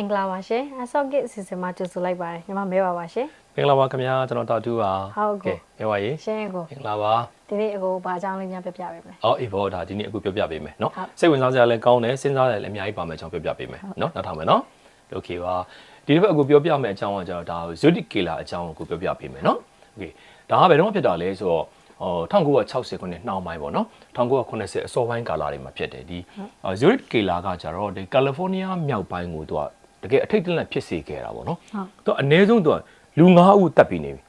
င်္ဂလာပါရှင်အဆော့ကစ်အစီအစဉ်မှာကြိုဆိုလိုက်ပါတယ်ညီမမဲပါပါရှင် မင်္ဂလာပါခင်ဗျာကျွန်တော်တာတူပါ ဟုတ်ကဲ့ ကဲပါရေ ရှင်ကို မင်္ဂလာပါ ဒီနေ့အကိုဘာအကြောင်းလေးများပြပြပေးမလဲ အော်အေးဘောဒါဒီနေ့အခုပြောပြပေးမယ်เนาะ ဟုတ် စိတ်ဝင်စားစရာလည်းကောင်းတယ်စဉ်းစားရလည်းအများကြီးပါမယ်ကျွန်တော်ပြောပြပေးမယ်เนาะနောက်ထောင်မယ်เนาะโอเคပါဒီတစ်ပတ်အခုပြောပြမယ်အကြောင်းကကျတော့ဒါဇွတ်တီကေလာအကြောင်းကိုပြောပြပေးမယ်เนาะโอเคဒါကဘယ်တော့မှဖြစ်တာလဲဆိုတော့ဟို1960ခုနှစ်နှောင်းပိုင်းပေါ့နော်1980အစောပိုင်းကာလတွေမှာဖြစ်တယ်ဒီဇူရစ်ကေလာကကျတော့ဒီကယ်လီဖိုးနီးယားမြောက်ပိုင်းကိုသူက တကယ်အထိတ်တလန့်ဖြစ်စေခဲ့တာပေါ့နော် ဟုတ် သူအနည်းဆုံးသူကလူ9ဦးတက်ပြီးနေပြီ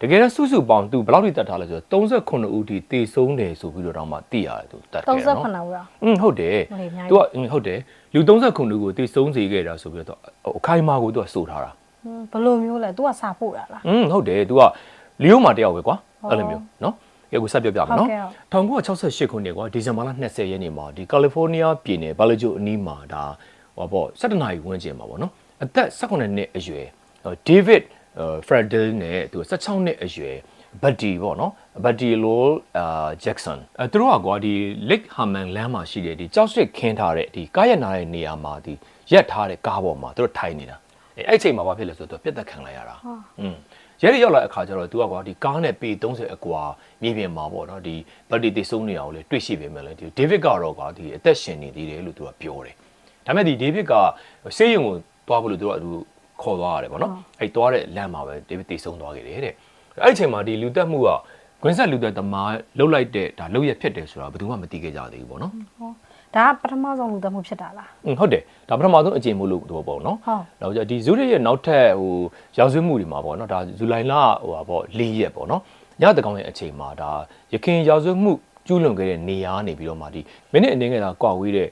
တကယ်တော့စုစုပေါင်းသူဘယ်လောက်ထိတက်ထားလဲဆိုတော့38ဦးထိတေဆုံးတယ်ဆိုပြီးတော့တော့မှသိရတယ်သူတက်ခဲ့တယ်နော် 38ဦးရော อืมဟုတ်တယ် မလေးအများကြီး သူကအင်းဟုတ်တယ်လူ39ဦးကိုတေဆုံးစေခဲ့တာဆိုပြီးတော့သူအခိုင်အမာကိုသူကစိုးထားတာ ဟွန်းဘယ်လိုမျိုးလဲ तू ကစာပို့တာလား อืมဟုတ်တယ်သူကလီယိုမာတယောက်ပဲကွာ ဟုတ် အဲ့လိုမျိုးနော်ကဲကိုဆက်ပြောပြမယ်နော် ဟုတ်ကဲ့ 1968ခုနှစ်ကွာဒီဇင်ဘာလ20ရက်နေ့မှာဒီကယ်လီဖိုးနီးယားပြည်နယ်ဘာလီဂျိုအနီးမှာဒါ ဟောပေါ့17နာရီဝန်းကျင်မှာပေါ့နော်အသက်18နှစ်အရွယ်ဒေးဗစ်ဖရက်ဒယ်နဲ့သူ16နှစ်အရွယ်ဘတ်တီပေါ့နော်ဘတ်တီလိုအာဂျက်ဆန်အဲသူတို့ကကွာဒီ Lake Herman လမ်းမှာရှိတဲ့ဒီကြောက်စစ်ခင်းထားတဲ့ဒီကားရနာတဲ့နေရာမှာဒီရက်ထားတဲ့ကားပေါ်မှာသူတို့ထိုင်နေတာအဲအဲ့ဒီအချိန်မှာဘာဖြစ်လဲဆိုတော့သူပြတ်သက်ခံလိုက်ရတာอืม ရဲတွေရောက်လာတဲ့အခါကျတော့ तू ကကွာဒီကားနဲ့ပေ30အကွာမြေပြင်မှာပေါ့နော်ဒီဘတ်တီတေဆုံးနေအောင်လေတွေ့ရှိပေမဲ့လေဒီဒေးဗစ်ကတော့ကွာဒီအသက်ရှင်နေသေးတယ်လို့ तू ကပြောတယ် ဒါပေမဲ့ဒီဒေးဗစ်ကဆေးရုံကိုသွားဖို့လို့ तू ကသူခေါ်သွားရတယ်ပေါ့နော်အဲ့သွားတဲ့လမ်းမှာပဲဒေးဗစ်တေဆုံးသွားခဲ့တယ်တဲ့အဲ့ဒီအချိန်မှာဒီလူတက်မှုကကွင်းဆက်လူတက်သမားလှုပ်လိုက်တဲ့ဒါလှုပ်ရဖြစ်တယ်ဆိုတာဘယ်သူမှမသိခဲ့ကြသေးဘူးပေါ့နော် ဟောဒါကပထမဆုံးလူသက်မှုဖြစ်တာလား อืมဟုတ်တယ်ဒါပထမဆုံးအကျင့်မို့လို့တော့ပေါ့နော် ဟုတ် နောက်ကြဒီဇူးရရဲ့နောက်ထပ်ဟိုရောက်ဆွေးမှုတွေမှာပေါ့နော်ဒါဇူလိုင်လဟိုပါပေါ့၄ရက်ပေါ့နော်ညတကောင်ရဲ့အချိန်မှာဒါရခင်ရောက်ဆွေးမှုကျူးလွန်ခဲ့တဲ့နေရာနေပြီးတော့မှဒီမိနစ်အနည်းငယ်သာကွာဝေးတဲ့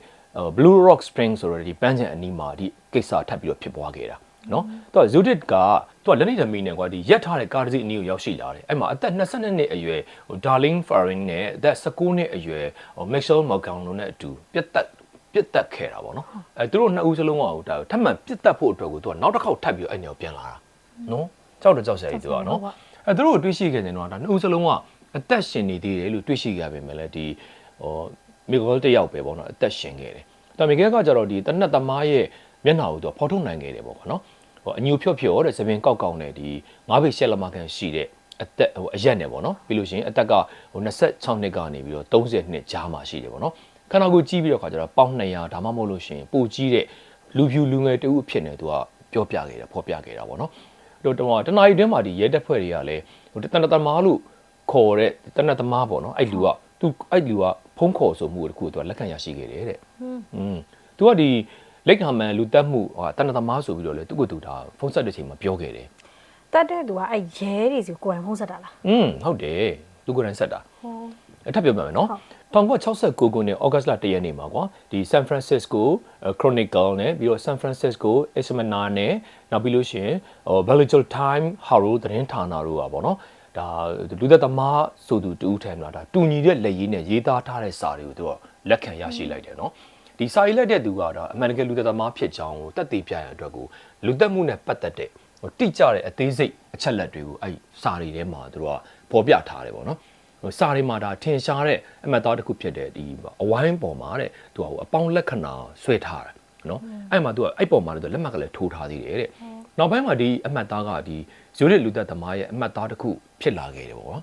Blue Rock Spring ဆိုတော့ဒီပန်းချံအနီးမှာဒီကိစ္စထပ်ပြီးတော့ဖြစ်ပွားခဲ့တာနော်သူကဇူဒစ်ကသူကလက်နေသမီးနဲ့ကွာဒီရက်ထားတဲ့ကားတစ်စီးအနီးကိုရောက်ရှိလာတယ်အဲ့မှာအသက်22နှစ်အရွယ်ဟို Darling Faring နဲ့အသက်19နှစ်အရွယ်ဟို Michelle Morgan တို့နဲ့အတူပြတ်သက်ပြစ်တက်ခဲ့တာပေါ့နော်အဲသူတို့နှစ်ဦးစလုံးကဟိုဒါထပ်မံပြစ်တက်ဖို့အတွက်ကိုသူကနောက်တစ်ခေါက်ထပ်ပြီးတော့အဲ့နေကိုပြန်လာတာနော်ကြောက်တော့ကြောက်စရာကြီးသူကနော်အဲသူတို့ကိုတွေးရှိခဲ့တယ်နော်ဒါနှစ်ဦးစလုံးကအသက်ရှင်နေသေးတယ်လို့တွေးရှိခဲ့ပေမဲ့လည်းဒီဟိုမီဂယ်တယောက်ပဲပေါ့နော်အသက်ရှင်ခဲ့တယ် ဒါမီဂယ်ကကြတော့ဒီတနက်သမားရဲ့မျက်နှာကိုသူကဖော်ထုတ်နိုင်ခဲ့တယ်ပေါ့ကွာနော်ဟိုအညူဖြော့ဖြော့တဲ့သပင်ကောက်ကောက်နဲ့ဒီငါးဘိတ်ရှက်လက်မကန်ရှိတဲ့အသက်ဟိုအရက်နဲ့ပေါ့နော်ပြီးလို့ရှိရင်အသက်ကဟို26နှစ်ကနေပြီးတော့30နှစ်ကြားမှာရှိတယ်ပေါ့နော်ခန္ဓာကိုယ်ကြီးပြီးတော့ခါကျတော့ပေါင်း200ဒါမှမဟုတ်လို့ရှိရင်ပိုကြီးတဲ့လူဖြူလူငယ်တူအဖြစ်နဲ့သူကပြောပြခဲ့တယ်ဖော်ပြခဲ့တာပေါ့နော်တို့တော့တနာရီတွင်းမှာဒီရဲတပ်ဖွဲ့တွေကလည်းဟိုတနတ်သမားလို့ခေါ်တဲ့တနတ်သမားပေါ့နော်အဲ့လူက သူအဲ့လူကဖုံးခေါ်ဆိုမှုတခုကသူကလက်ခံရရှိခဲ့တယ်တဲ့ อืมသူကဒီလက်ခံမှန်လူတက်မှုဟာတဏ္ဍသမားဆိုပြီးတော့လေသူကသူဒါဖုန်းဆက်တဲ့ချိန်မှာပြောခဲ့တယ် တက်တဲ့သူကအဲ့ရဲတွေစီကိုယ်တိုင်ဖုံးဆက်တာလား อืมဟုတ်တယ်သူကိုယ်တိုင်ဆက်တာ ဟော အထပ်ပြောပြမယ်နော်1969ခုနှစ်ဩဂတ်လ1ရက်နေ့မှာကွာဒီ San Francisco Chronicle နဲ့ပြီးတော့ San Francisco Examiner နဲ့နောက်ပြီးလို့ရှိရင်ဟို Belleville Time Herald သတင်းဌာနတို့อ่ะဗောနော် ဒါလူသက်သမားဆိုသူတူးထဲမှာဒါတူညီတဲ့လက်ရည်နဲ့ရေးသားထားတဲ့စာတွေကိုသူကလက်ခံရရှိလိုက်တယ်နော်ဒီစာရေးလိုက်တဲ့သူကတော့အမှန်တကယ်လူသက်သမားဖြစ်ကြောင်းကိုတက်တည်ပြရတဲ့အတွက်ကိုလူသက်မှုနဲ့ပတ်သက်တဲ့ဟိုတိကျတဲ့အသေးစိတ်အချက်လက်တွေကိုအဲ့စာတွေထဲမှာသူတို့ကပေါ်ပြထားတယ်ဗောနော်ဟိုစာရီမှာဒါထင်ရှားတဲ့အမှတ်သားတစ်ခုဖြစ်တဲ့ဒီအဝိုင်းပေါ်မှာတဲ့သူကဟိုအပေါင်းလက္ခဏာဆွဲထားတာနော်အဲ့မှာသူကအဲ့ပေါ်မှာလည်းသူလက်မှတ်ကလေးထိုးထားသေးတယ်တဲ့ နောက်ပိုင်းမှာဒီအမှတ်သားကဒီဇိုရစ်လူသက်သမားရဲ့အမှတ်သားတစ်ခုဖြစ်လာခဲ့တယ်ပေါ့ကွာ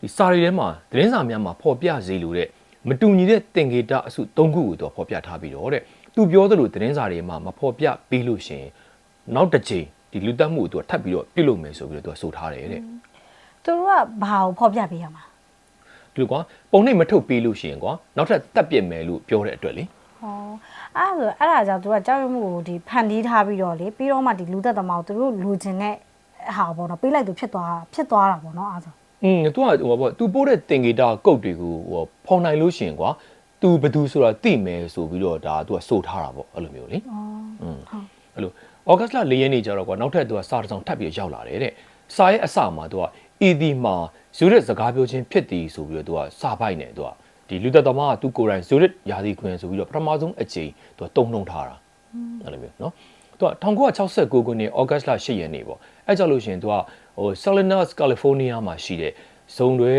ဒီစာရီထဲမှာသတင်းစာများမှာဖော်ပြစေလိုတဲ့မတူညီတဲ့သင်္ကေတအစု၃ခုကိုသူကဖော်ပြထားပြီးတော့တဲ့သူပြောသလိုသတင်းစာတွေမှာမဖော်ပြပြီးလို့ရှရင်နောက်တစ်ချိန်ဒီလူသက်မှုကိုသူကထပ်ပြီးတော့ပြုတ်လုပ်မယ်ဆိုပြီးတော့သူကဆိုထားတယ်တဲ့သူတို့ကဘာကိုဖော်ပြပေးရမှာဒီလိုကွာပုံနှိပ်မထုတ်ပေးလို့ရှိရင်ကွာနောက်ထပ်တက်ပြစ်မယ်လို့ပြောတဲ့အတွက်လေဟော အဲ့ဒါဆိုအဲ့ဒါကြောင့်သူကကြောက်ရွံ့မှုကိုဒီဖန်တီးထားပြီးတော့လေပြီးတော့မှဒီလူသက်သမားကိုသူတို့လူချင်တဲ့ဟာပေါ့နော်ပေးလိုက်သူဖြစ်သွားဖြစ်သွားတာပေါ့နော်အဲ့ဒါဆို อืม तू ကဟိုပေါ့ तू ပို့တဲ့တင်ဂီတာကုတ်တွေကိုဟိုဖော်နိုင်လို့ရှိရင်ကွာ तू ဘယ်သူဆိုတာသိမယ်ဆိုပြီးတော့ဒါ तू ကစိုးထားတာပေါ့အဲ့လိုမျိုးလေ อ๋อ อืมအဲ့လိုဩဂတ်လ၄ရက်နေ့ကျတော့ကွာနောက်ထပ် तू ကစာတစ်စောင်ထပ်ပြီးရောက်လာတယ်တဲ့စာရဲ့အစမှာ तू က ED မှာဇူရစ်စကားပြောချင်းဖြစ်သည်ဆိုပြီးတော့ तू ကစာပိုက်နေ तू က ဒီလူသက်သမားကသူကိုယ်တိုင်ဇူရစ်ရာသီခွင်ဆိုပြီးတော့ပထမဆုံးအကြိမ်သူကတုံနှုံထားတာအဲ့လိုမျိုးနော်သူက1969ခုနှစ်ဩဂတ်လ8ရက်နေ့ပေါ့အဲ့ကြောင့်လို့ရှင်သူကဟို Salinas California မှာရှိတဲ့ဇုံတွေ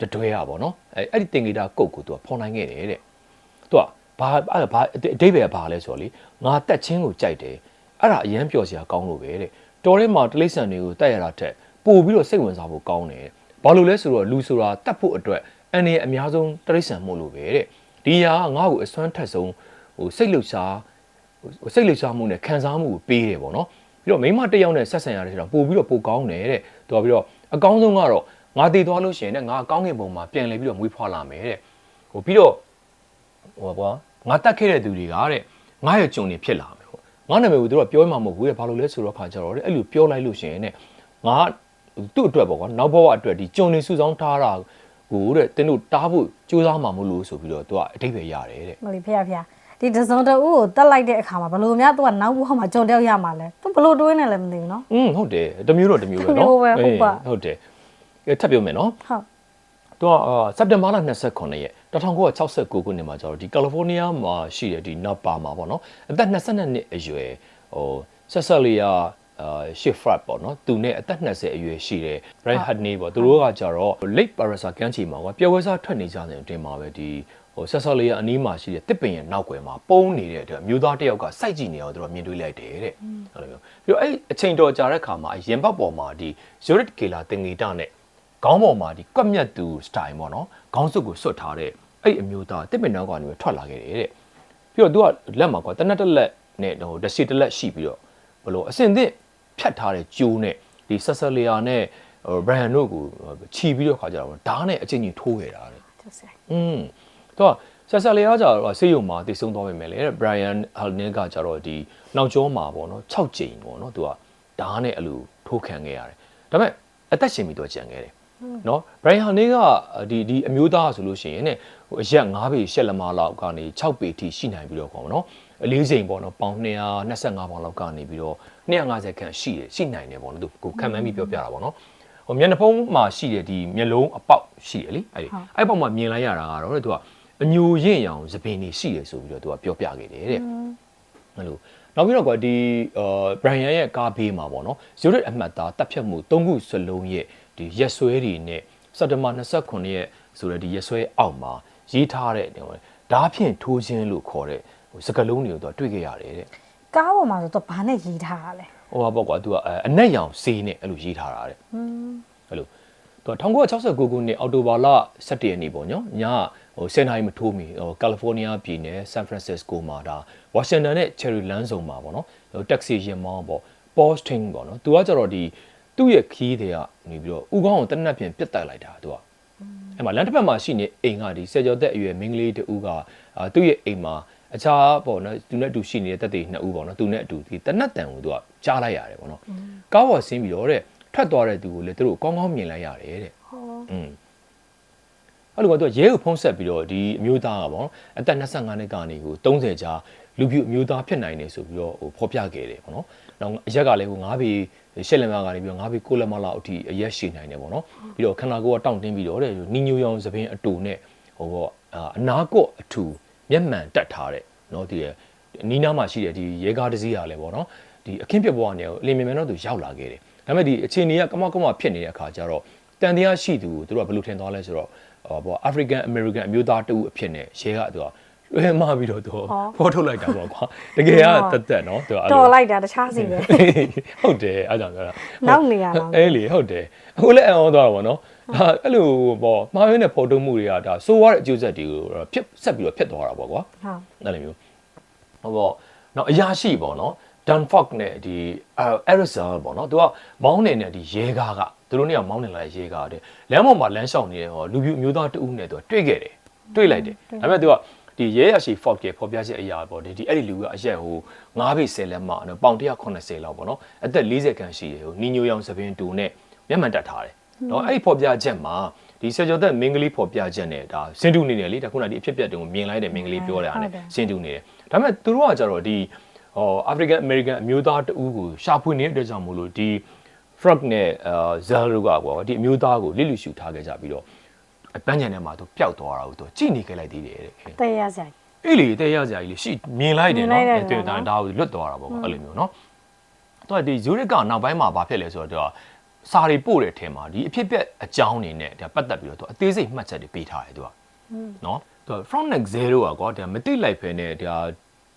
တတွဲရပါတော့အဲ့အဲ့ဒီတင်ဂီတာကုတ်ကိုသူကဖော်နိုင်ခဲ့တယ်တဲ့သူကဘာအဲ့ဘာအတိတ်ပဲဘာလဲဆိုတော့လေငါတက်ချင်းကိုကြိုက်တယ်အဲ့ဒါအရန်ပျော်စရာကောင်းလို့ပဲတဲ့တော်ထဲမှာတလိษံတွေကိုတတ်ရတာထက်ပို့ပြီးတော့စိတ်ဝင်စားဖို့ကောင်းတယ်ဘာလို့လဲဆိုတော့လူဆိုတာတတ်ဖို့အတွက် အန်ရအများဆုံးတိရစ္ဆာန်မို့လို့ပဲတဲ့ဒီဟာကငါ့ကိုအစွမ်းထက်ဆုံးဟိုစိတ်လှုပ်ရှားဟိုစိတ်လှုပ်ရှားမှုနဲ့ခံစားမှုကိုပေးတယ်ပေါ့နော်ပြီးတော့မိန်းမတစ်ယောက်နဲ့ဆက်ဆံရတဲ့ဆိုတော့ပို့ပြီးတော့ပိုကောင်းတယ်တဲ့တော်ပြီးတော့အကောင်းဆုံးကတော့ငါတည်သွားလို့ရှိရင်တဲ့ငါအကောင်းကင်ဘုံမှာပြန်လဲပြီးတော့မွေးဖွားလာမယ်တဲ့ဟိုပြီးတော့ဟိုကွာငါတက်ခဲ့တဲ့သူတွေကတဲ့ငါရဲ့ကြုံနေဖြစ်လာမယ်ပေါ့ငါနာမည်ကိုသူတို့ကပြောမှမဟုတ်ဘူးတဲ့ဘာလို့လဲဆိုတော့ခါကြတော့တဲ့အဲ့လိုပြောလိုက်လို့ရှိရင်တဲ့ငါသူ့အတွက်ပေါ့ကွာနောက်ဘဝအတွက်ဒီကြုံနေစုဆောင်းထားတာ ကိုတဲ့တင်းတို့တားဖို့စူးစမ်းမှာမလို့ဆိုပြီးတော့သူကအတိတ်ပဲရတယ်တဲ့မလီဖေရဖေရဒီဒဇုံတူကိုတက်လိုက်တဲ့အခါမှာဘလို့များသူကနောက်ဘွားမှာကြုံတယောက်ရမှာလဲသူဘလို့တွေးနေလဲမသိဘူးနော်อืมဟုတ်တယ်တမျိုးတော့တမျိုးပဲနော်ဟုတ်ပါဟုတ်တယ်ထပ်ပြောမယ်နော်ဟုတ်သူကစက်တင်ဘာလ29ရက်1969ခုနှစ်မှာကျတော့ဒီကယ်လီဖိုးနီးယားမှာရှိတဲ့ဒီနပါမှာပေါ့နော်အသက်22နှစ်အရွယ်ဟိုဆက်ဆက်လီယာ အာရှစ်ဖရတ်ပေါ့နော်သူနဲ့အသက်20အရွယ်ရှိတဲ့ Brian Hudney ပေါ့သူတို့ကကြတော့ Lake Parasa ကမ်းခြေမှာကွာပျော်ဝဲစားထွက်နေကြတဲ့အတွင်းမှာပဲဒီဟိုဆက်ဆက်လီယာအနီးမှာရှိတဲ့တစ်ပင်ရဲ့နောက်ွယ်မှာပုံနေတဲ့အတွက်အမျိုးသားတစ်ယောက်ကစိုက်ကြည့်နေအောင်သူတို့မြင်တွေ့လိုက်တယ်တဲ့ဟုတ်တယ်မျိုးပြီးတော့အဲ့အချိန်တော်ကြာတဲ့ခါမှာရင်ဘတ်ပေါ်မှာဒီ Zorit Kela တင်ငီတာနဲ့ခေါင်းပေါ်မှာဒီကွက်မြတ်သူ style ပေါ့နော်ခေါင်းစွပ်ကိုစွတ်ထားတဲ့အဲ့အမျိုးသားတစ်ပင်နောက်ကနေထွက်လာခဲ့တယ်တဲ့ပြီးတော့သူကလက်မှာကွာတနက်တစ်လက်နဲ့ဟိုတစ်စီတစ်လက်ရှိပြီးတော့ဘလို့အစင်သင့် ဖြတ်ထားတဲ့ကျိုးနဲ့ဒီဆက်ဆက်လီယာနဲ့ဟိုဘရန်တို့ကိုခြီးပြီးတော့ခါကြတော့ဓာတ်နဲ့အချင်းချင်းထိုးခဲ့တာတဲ့ သူစဲ อืมသူကဆက်ဆက်လေးကကြတော့ဆေးရုံမှာတည်ဆုံသွားပြီမယ်လေဘရိုင်ယန်ဟယ်နစ်ကကြတော့ဒီနောက်ကျောမှာပေါ့နော်6ကြိမ်ပေါ့နော်သူကဓာတ်နဲ့အလူထိုးခံခဲ့ရတယ်ဒါပေမဲ့အသက်ရှင်ပြီးတော့ကြံခဲ့တယ်နော်ဘရိုင်ဟန်နစ်ကဒီဒီအမျိုးသားဆိုလို့ရှိရင်ねဟိုအရက်9ပေ10လက်မလောက်ကနေ6ပေထိရှိနိုင်ပြီးတော့ပေါ့နော် အလေးချိန်ပေါ့နော်ပေါင်225ပေါင်လောက်ကနေပြီးတော့250ခန့်ရှိတယ်ရှိနိုင်တယ်ပေါ့နော်သူကိုခံမှန်းပြီးပြောပြတာပေါ့နော်ဟိုမျက်နှာဖုံးမှာရှိတဲ့ဒီမျက်လုံးအပေါက်ရှိတယ်လေအဲ့ဒီအဲ့ပေါက်မှာမြင်လိုက်ရတာကတော့တဲ့သူကအညိုရင့်ရောင်သပင်တွေရှိတယ်ဆိုပြီးတော့သူကပြောပြခဲ့တယ်တဲ့အဲ့လိုနောက်ပြီးတော့ကွာဒီအာဘရိုင်ယန်ရဲ့ကားဘေးမှာပေါ့နော်ဇိုရစ်အမှတ်သားတပ်ဖြတ်မှု၃ခုစလုံးရဲ့ဒီရက်ဆွဲတွေနဲ့စက်တဘာ29ရက်ဆိုတဲ့ဒီရက်ဆွဲအောက်မှာရေးထားတဲ့ဟိုဓာဖြင့်ထိုးခြင်းလို့ခေါ်တဲ့ ဟိုစကလုံးတွေကိုသူကတွေ့ခဲ့ရတယ်တဲ့ကားပေါ်မှာဆိုတော့ဘာနဲ့ရေးထားတာလဲဟိုပါပေါ့ကွာသူကအအနက်ရောင်ဆေးနဲ့အဲ့လိုရေးထားတာတဲ့อืมအဲ့လိုသူက1969ခုနှစ်အောက်တိုဘာလ17ရက်နေ့ပေါ့နော်ညဟိုစင်နာရီမထိုးမီဟိုကယ်လီဖိုးနီးယားပြည်နယ်ဆန်ဖရန်စစ္စကိုမှာဒါဝါရှင်တန်နဲ့ချယ်ရီလန်းဆောင်မှာပေါ့နော်ဟိုတက္ကစီရင်မောင်းပေါ့ပေါ်စတင်းပေါ့နော်သူကကြတော့ဒီသူ့ရဲ့ခီးတွေကနေပြီးတော့ဥကောင်းကိုတနက်ပြင်ပြစ်တက်လိုက်တာသူကအဲ့မှာလမ်းတစ်ဖက်မှာရှိနေအိမ်ကဒီဆယ်ကျော်သက်အရွယ်မိန်းကလေးတူကအာသူ့ရဲ့အိမ်မှာ အခြားပေါ့နော်သူနဲ့အတူရှိနေတဲ့တက်တွေနှစ်ဦးပေါ့နော်သူနဲ့အတူဒီတနက်တန်ကိုသူကကြားလိုက်ရတယ်ပေါ့နော်ကားပေါ်ဆင်းပြီးတော့တဲ့ထွက်သွားတဲ့သူကိုလည်းသူတို့ကောင်းကောင်းမြင်လိုက်ရတယ်တဲ့ဟောอืมအဲ့လိုကသူကရဲကိုဖုံးဆက်ပြီးတော့ဒီအမျိုးသားကပေါ့နော်အသက်25နှစ်ကနေကို30ကြာလူပြူအမျိုးသားဖြစ်နိုင်တယ်ဆိုပြီးတော့ဟိုဖော်ပြခဲ့တယ်ပေါ့နော်။နောက်အရက်ကလည်းဟို9ဘီရှစ်လက်မကနေပြီးတော့9ဘီ6လက်မလောက်အထိအရက်ရှိနိုင်တယ်ပေါ့နော်။ပြီးတော့ခန္ဓာကိုယ်ကတောင့်တင်းပြီးတော့တဲ့နီညိုရောင်သပင်အတူနဲ့ဟိုပေါ့အာအနာကော့အထူ မျက်မှန်တက်ထားတဲ့နော်ဒီရဲ့နီးနားမှာရှိတဲ့ဒီရဲကားတစ်စီးရလဲပေါ့နော်။ဒီအခင်းပြက်ဘွားနေကိုအလင်းမြင်မြန်တော့သူရောက်လာခဲ့တယ်။ဒါပေမဲ့ဒီအခြေအနေကကမောက်ကမောက်ဖြစ်နေတဲ့အခါကျတော့တန်တရားရှိသူကိုသူတို့ကဘယ်လိုထင်သွားလဲဆိုတော့ဟောပေါ့ African American အမျိုးသားတူအဖြစ်နဲ့ရဲကသူကလွှဲမပြီးတော့သူဖော်ထုတ်လိုက်တာပေါ့ကွာတကယ်ကတက်တက်နော်သူကအဲ့လိုတော်လိုက်တာတခြားစီပဲဟုတ်တယ်အဲ့ကြောင့်ပြောတာနောက်နေရတော့အဲ့လေဟုတ်တယ်အခုလည်းအံ့ဩသွားတာပေါ့နော် ဒါအဲ့လိုပေါ့မှားရင်းတဲ့ဖော်ထုတ်မှုတွေကဒါစိုးရတဲ့အကျိုးဆက်တွေကိုတော့ဖြစ်ဆက်ပြီးတော့ဖြစ်သွားတာပေါ့ကွာ ဟုတ် အဲ့လိုမျိုးဟောပေါ့နော်အရာရှိပေါ့နော် Dan Fox နဲ့ဒီ Arizal ပေါ့နော်သူကမောင်းနေတဲ့ဒီရဲကားကသူတို့เนี่ยမောင်းနေလာတဲ့ရဲကားတဲ့လမ်းပေါ်မှာလမ်းလျှောက်နေတဲ့ဟောလူပြူအမျိုးသားတဦးနဲ့သူကတွေ့ခဲ့တယ်တွေ့လိုက်တယ်ဒါပေမဲ့သူကဒီရဲရရှိ Fox ရဲ့ဖော်ပြချက်အရာပေါ့ဒီဒီအဲ့ဒီလူကအရက်ဟို9ပေ10လက်မနော်ပေါင်180လောက်ပေါ့နော်အသက်40ခန့်ရှိတယ်ဟိုနီညိုရောင်သပင်တူနဲ့မျက်မှန်တက်ထားတယ် နော်အဲ့ဒီဖော်ပြချက်မှာဒီဆယ်ကျော်သက်မင်းကလေးဖော်ပြချက်နဲ့ဒါစင်တူနေတယ်လေဒါခုနဒီအဖြစ်ပြက်တုံကိုမြင်လိုက်တဲ့မင်းကလေးပြောတယ်အဲ့ဒါနဲ့စင်တူနေတယ်ဒါပေမဲ့သူတို့ကကြတော့ဒီဟော African American အမျိုးသားတဦးကိုရှာဖွေနေတဲ့အတွက်ကြောင့်မို့လို့ဒီ Frog နဲ့အာ Zal တို့ကပေါ့ဒီအမျိုးသားကိုလစ်လူရှူထားခဲ့ကြပြီးတော့အပန်းချန်ထဲမှာသူပျောက်သွားတာကိုသူကြည့်နေခဲ့လိုက်သေးတယ်တဲ့တဲ့ရစရာအေးလေတဲ့ရစရာကြီးလေရှိမြင်လိုက်တယ်မြင်နော်လိုက်တယ်တဲ့နော်ဒါကိုလွတ်သွားတာပေါ့ကွာအဲ့လိုမျိုးနော်သူကဒီ Zurich ကနောက်ပိုင်းမှာဘာဖြစ်လဲဆိုတော့သူက စာတွေပို့တဲ့အထင်မှာဒီအဖြစ်ပြက်အကြောင်းနေနဲ့ဒါပတ်သက်ပြီးတော့သူအသေးစိတ်မှတ်ချက်တွေပေးထားတယ်သူကနော်သူ Frontex 0อ่ะကွာဒါမတိလိုက်ဖဲနဲ့ဒါ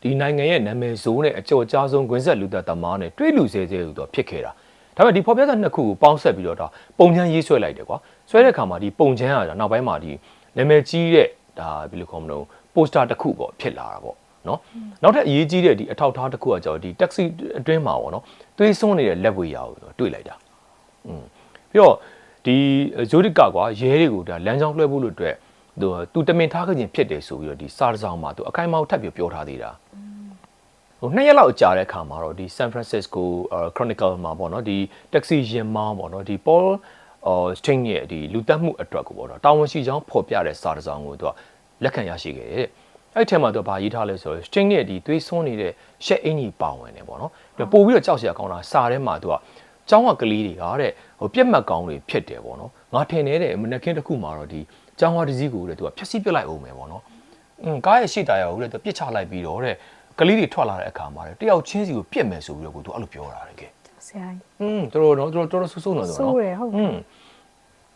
ဒီနိုင်ငံရဲ့နာမည်ဆိုးနဲ့အကျော်ကြားဆုံးဂွင်းဆက်လူသက်သမားနဲ့တွေးလူဆဲဆဲလို့သူဖြစ်ခဲ့တာဒါပေမဲ့ဒီဖော်ပြချက်နှစ်ခုကိုပေါင်းဆက်ပြီးတော့ဒါပုံချမ်းရေးဆွဲလိုက်တယ်ကွာဆွဲတဲ့အခါမှာဒီပုံချမ်းကနောက်ပိုင်းမှာဒီနာမည်ကြီးတဲ့ဒါဘယ်လိုခေါ်မလို့ပိုစတာတစ်ခုပေါ့ဖြစ်လာတာပေါ့နော်နောက်ထပ်အရေးကြီးတဲ့ဒီအထောက်အထားတစ်ခုကကြောင့်ဒီ taxi အတွင်းမှာပေါ့နော်သွေးစွန်းနေတဲ့လက်ဝေးရာကိုတွေ့လိုက်တာ อืมပြီးတော့ဒီဂျိုဒစ်ကကွာရဲတွေကိုဒါလမ်းကြောင်းလွှဲဖို့လို့အတွက်သူသူတမင်ထားခဲ့ခြင်းဖြစ်တယ်ဆိုပြီးတော့ဒီစာတစ်စောင်းမှာသူအခိုင်အမာထပ်ပြီးပြောထားသေးတာဟိုနှစ်ရက်လောက်ကြာတဲ့အခါမှာတော့ဒီ San Francisco Chronicle မှာပေါ့နော်ဒီ taxi ရင်မောင်းပေါ့နော်ဒီ Paul အော် Sting ရဲ့ဒီလူတက်မှုအတွက်ကိုပေါ့နော်တာဝန်ရှိကြောင်းဖော်ပြတဲ့စာတစ်စောင်းကိုသူကလက်ခံရရှိခဲ့တယ်တဲ့အဲ့ဒီထဲမှာသူကဘာရေးထားလဲဆိုတော့ Sting ရဲ့ဒီသွေးစွန်းနေတဲ့ရှက်အင်ကြီးပါဝင်တယ်ပေါ့နော်ပြီးတော့ပို့ပြီးတော့ကြောက်စရာကောင်းတာစာထဲမှာသူက ကျောင်းကကလေးတွေကတဲ့ဟိုပြက်မှတ်ကောင်းတွေဖြစ်တယ်ပေါ့နော်ငါထင်နေတဲ့မနက်ခင်းတစ်ခုမှာတော့ဒီကျောင်းဝါတစ်စီးကိုတဲ့သူကဖြက်စီးပစ်လိုက်အောင်မယ်ပေါ့နော်อืมကားရဲ့ရှေ့တာရကိုတဲ့သူပြစ်ချလိုက်ပြီးတော့တဲ့ကလေးတွေထွက်လာတဲ့အခါမှာတဲ့တယောက်ချင်းစီကိုပြစ်မယ်ဆိုပြီးတော့ကိုသူအဲ့လိုပြောတာတကယ် ဆရာကြီး อืมတော်တော်နော်တော်တော်တော်ဆူဆူနော်ဆိုတော့ ဆိုးတယ်ဟုတ် อืม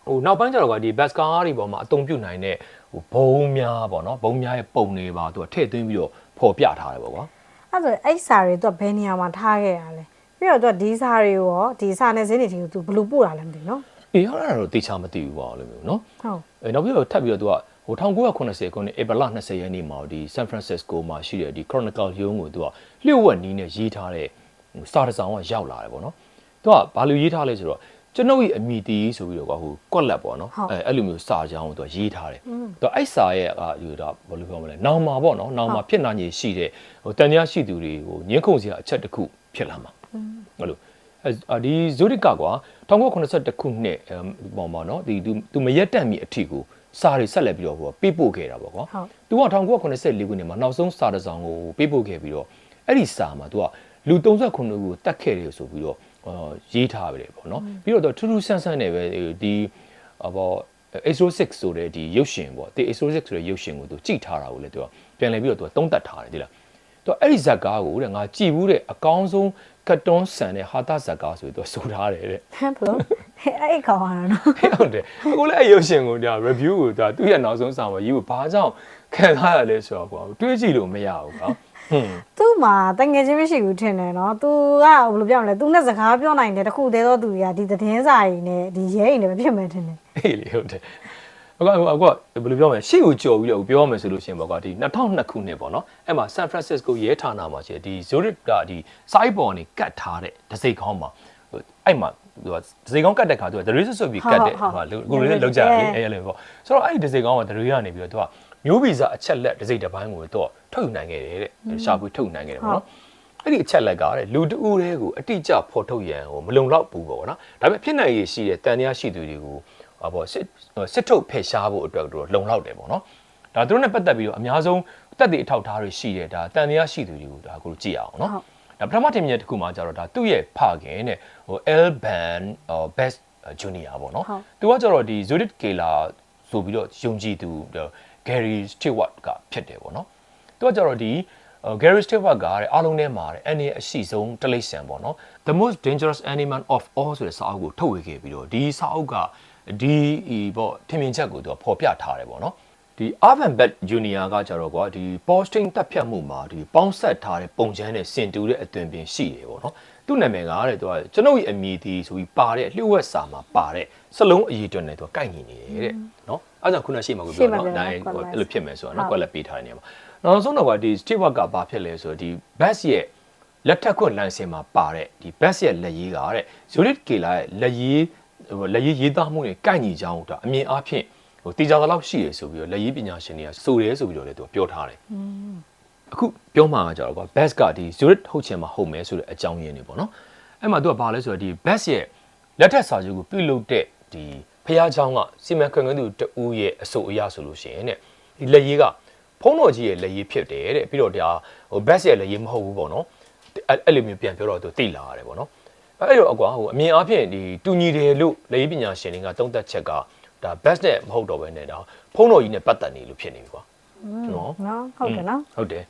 ဟိုနောက်ပိုင်းကျတော့ကဒီဘတ်ကားတွေပေါ်မှာအတုံပြုတ်နိုင်တဲ့ဟိုဘုံများပေါ့နော်ဘုံများရဲ့ပုံတွေပါသူကထည့်သွင်းပြီးတော့ပေါ်ပြထားတယ်ပေါ့ကွာ အဲ့ဆိုအဲ့စာတွေသူကဘယ်နေရာမှာထားခဲ့ရလဲ ပြီးတော့သူကဒီစာတွေကိုရောဒီစာနဲ့ဇင်းတွေတီကိုသူဘယ်လိုပို့တာလဲမသိဘူးနော်အေးအဲ့ဒါတော့တေချာမသိဘူးပေါ့လို့မျိုးနော်ဟုတ်အဲနောက်ပြီးတော့ထပ်ပြီးတော့သူကဟို1980ခုနှစ်ဧပြီလ20ရက်နေ့မှာဒီ San Francisco မှာရှိတဲ့ဒီ Chronicle ရုံးကိုသူကလျှို့ဝှက်နီးနဲ့ရေးထားတဲ့ဟိုစာတစ်စောင်ကရောက်လာတယ်ပေါ့နော်သူကဘာလို့ရေးထားလဲဆိုတော့ကျွန်ုပ်ရဲ့အမိတီးဆိုပြီးတော့ကွာဟိုကွက်လက်ပေါ့နော်အဲအဲ့လိုမျိုးစာကြောင်းကိုသူကရေးထားတယ်သူကအဲ့စာရဲ့အာယူတော့ဘယ်လိုပြောမလဲနောင်မှာပေါ့နော်နောင်မှာဖြစ်နာညီရှိတဲ့ဟိုတန်ကြားရှိသူတွေကိုညှင်းခုန်စရာအချက်တစ်ခုဖြစ်လာမှာ ဟုတ်လို့အဲဒီဇိုဒစ်ကကွာ1982ခုနှစ်ပေါ့ပေါ့နော်ဒီသူသူမရက်တက်မီအထီကိုစာတွေဆက်လက်ပြီးတော့ဟိုပေးပို့ခဲ့တာပေါ့ကွာဟုတ်သူက1984ခုနှစ်မှာနောက်ဆုံးစာတစ်စောင်ကိုပေးပို့ခဲ့ပြီးတော့အဲ့ဒီစာမှာသူကလူ39ခုကိုတတ်ခဲ့တယ်ဆိုပြီးတော့အာရေးထားပြီလေပေါ့နော်ပြီးတော့သူထူးထူးဆန်းဆန်းနဲ့ပဲဒီအဘော Astro6 ဆိုတဲ့ဒီရုပ်ရှင်ပေါ့ဒီ Astro6 ဆိုတဲ့ရုပ်ရှင်ကိုသူကြည့်ထားတာကိုလည်းသူကပြန်လည်ပြီးတော့သူကသုံးသပ်ထားတယ်ဒီလားသူအဲ့ဒီဇက်ကားကိုတဲ့ငါကြည်ဘူးတဲ့အကောင်းဆုံး ကတ်တွန်းဆန်တဲ့ဟာတာဇက်ကားဆိုပြီးသူဆိုထားတယ်တဲ့ဟမ်ဘလို့အဲ့အဲ့ကောင်ရတာနော်ဟုတ်တယ်အခုလည်းအဲ့ရုပ်ရှင်ကိုဒါ review ကိုဒါသူ့ရဲ့နောက်ဆုံးစာမှာရေးဖို့ဘာကြောင့်ခံစားရလဲဆိုတော့ကွာတွေးကြည့်လို့မရဘူးကွာဟွန်းသူ့မှာတငယ်ချင်းမရှိဘူးထင်တယ်နော်။ तू ကဘယ်လိုပြောမလဲ။ तू နဲ့စကားပြောနိုင်တယ်တခုတည်းသောသူတွေကဒီသတင်းစာတွေနဲ့ဒီရဲအိမ်တွေမဖြစ်မယ်ထင်တယ်အေးလေဟုတ်တယ် အခုအခုအခုဘယ်လိုပြောမလဲရှေ့ကိုကြော်ပြီးတော့ပြောရမယ်ဆိုလို့ရှိရင်ပေါ့ကွာဒီ2002ခုနှစ်ပေါ့နော်အဲ့မှာ San Francisco ရဲဌာနမှာရှိတယ်ဒီ Zurich ကဒီ site ပေါ်နေကတ်ထားတဲ့ဒစိကောင်းမှာဟိုအဲ့မှာသူကဒစိကောင်းကတ်တဲ့ခါသူက the research ဆိုပြီးကတ်တဲ့ဟိုကကိုလည်းလောက်ကြတယ်လေအဲ့လိုပေါ့ဆိုတော့အဲ့ဒီဒစိကောင်းက the တွေကနေပြီးတော့သူကမျိုးဗီဇအချက်လက်ဒစိတစ်ပိုင်းကိုတော့ထုတ်ယူနိုင်ခဲ့တယ်တဲ့ရှာဖွေထုတ်ယူနိုင်ခဲ့တယ်ပေါ့နော်အဲ့ဒီအချက်လက်ကတဲ့လူတဦးတည်းကိုအတိအကျဖော်ထုတ်ရန်ဟိုမလုံလောက်ဘူးပေါ့နော်ဒါပေမဲ့ဖြစ်နိုင်ရရှိတဲ့တန်တရားရှိသူတွေကို ဟာပေါ့စစ်စစ်ထုတ်ဖယ်ရှားဖို့အတွက်တော့လုံလောက်တယ်ပေါ့နော်ဒါသူတို့နဲ့ပတ်သက်ပြီးတော့အများဆုံးတက်တဲ့အထောက်အထားတွေရှိတယ်ဒါတန်တရားရှိသူတွေကိုဒါကိုကြည့်အောင်နော်ဒါပထမတင်မြတ်တစ်ခုမှကျတော့ဒါသူ့ရဲ့ဖခင်တဲ့ဟို L Ban Best Junior ပေါ့နော်သူကကျတော့ဒီ Zurich Kela ဆိုပြီးတော့ယုံကြည်သူ Gary Stewart ကဖြစ်တယ်ပေါ့နော်သူကကျတော့ဒီ Gary Stewart ကတဲ့အားလုံးထဲမှာတဲ့အနေအရှိဆုံးတလိษံပေါ့နော် The most dangerous animal of all ဆိုတဲ့စာအုပ်ကိုထုတ်ဝေခဲ့ပြီးတော့ဒီစာအုပ်က ဒီပေါ့ထင်မြင်ချက်ကိုသူကဖော်ပြထားတယ်ပေါ့နော်ဒီ Urban Bet Junior ကကြတော့ကွာဒီ posting တက်ဖြတ်မှုမှာဒီပေါင်းဆက်ထားတဲ့ပုံချမ်းနဲ့ဆင်တူတဲ့အသွင်ပြင်ရှိတယ်ပေါ့နော်သူ့နာမည်ကတဲ့သူကကျွန်ုပ်ရဲ့အမည်ဒီဆိုပြီးပါတဲ့လျှို့ဝှက်စာမှာပါတဲ့စလုံးအရေးတွက်နဲ့သူကကိုက်ညီနေတယ်တဲ့နော်အဲဒါကြောင့်ခုနရှိမှာကိုပြောနော်ဒါအဲ့လိုဖြစ်မယ်ဆိုတော့နော်ကွက်လက်ပေးထားတဲ့နေရာမှာနောက်ဆုံးတော့ကဒီ Steve Work ကဘာဖြစ်လဲဆိုတော့ဒီ Bass ရဲ့လက်ထက်ခွင့်လမ်းစဉ်မှာပါတဲ့ဒီ Bass ရဲ့လက်ရေးကတဲ့ Zurich Kela ရဲ့လက်ရေး လက်ရေးရေးသားမှုနဲ့ကိုက်ညီကြောင်းဒါအမြင်အားဖြင့် ဟိုတေချာသလောက်ရှိရဆိုပြီးတော့လက်ရေးပညာရှင်တွေကစိုးတယ်ဆိုပြီးတော့လည်းသူပြောထားတယ်အခုပြောမှာကကြတော့ကွာ best ကဒီ Zurich ဟုတ်ချင်မှာဟုတ်မယ်ဆိုတဲ့အကြောင်းရင်းတွေပေါ့နော်အဲ့မှာသူကဘာလဲဆိုတော့ဒီ best ရဲ့လက်ထက်စာချုပ်ကိုပြုလုပ်တဲ့ဒီဖះเจ้าကစီမံခန့်ခွဲသူတဦးရဲ့အဆိုအရဆိုလို့ရှိရင်တဲ့ဒီလက်ရေးကဖုံးတော်ကြီးရဲ့လက်ရေးဖြစ်တယ်တဲ့ပြီးတော့ဒါဟို best ရဲ့လက်ရေးမဟုတ်ဘူးပေါ့နော်အဲ့အဲ့လိုမျိုးပြန်ပြောတော့သူသိလာရတယ်ပေါ့နော် အဲ့တော့အကွာဟိုအမြင်အားဖြင့်ဒီတူညီတယ်လို့လက်ရေးပညာရှင်တွေကသုံးသပ်ချက်ကဒါ best နဲ့မဟုတ်တော့ဘဲနဲ့ဒါဖုံးတော်ကြီးနဲ့ပတ်သက်နေလို့ဖြစ်နေပြီကွာနော်နော်ဟုတ်တယ်နော်ဟုတ်တယ်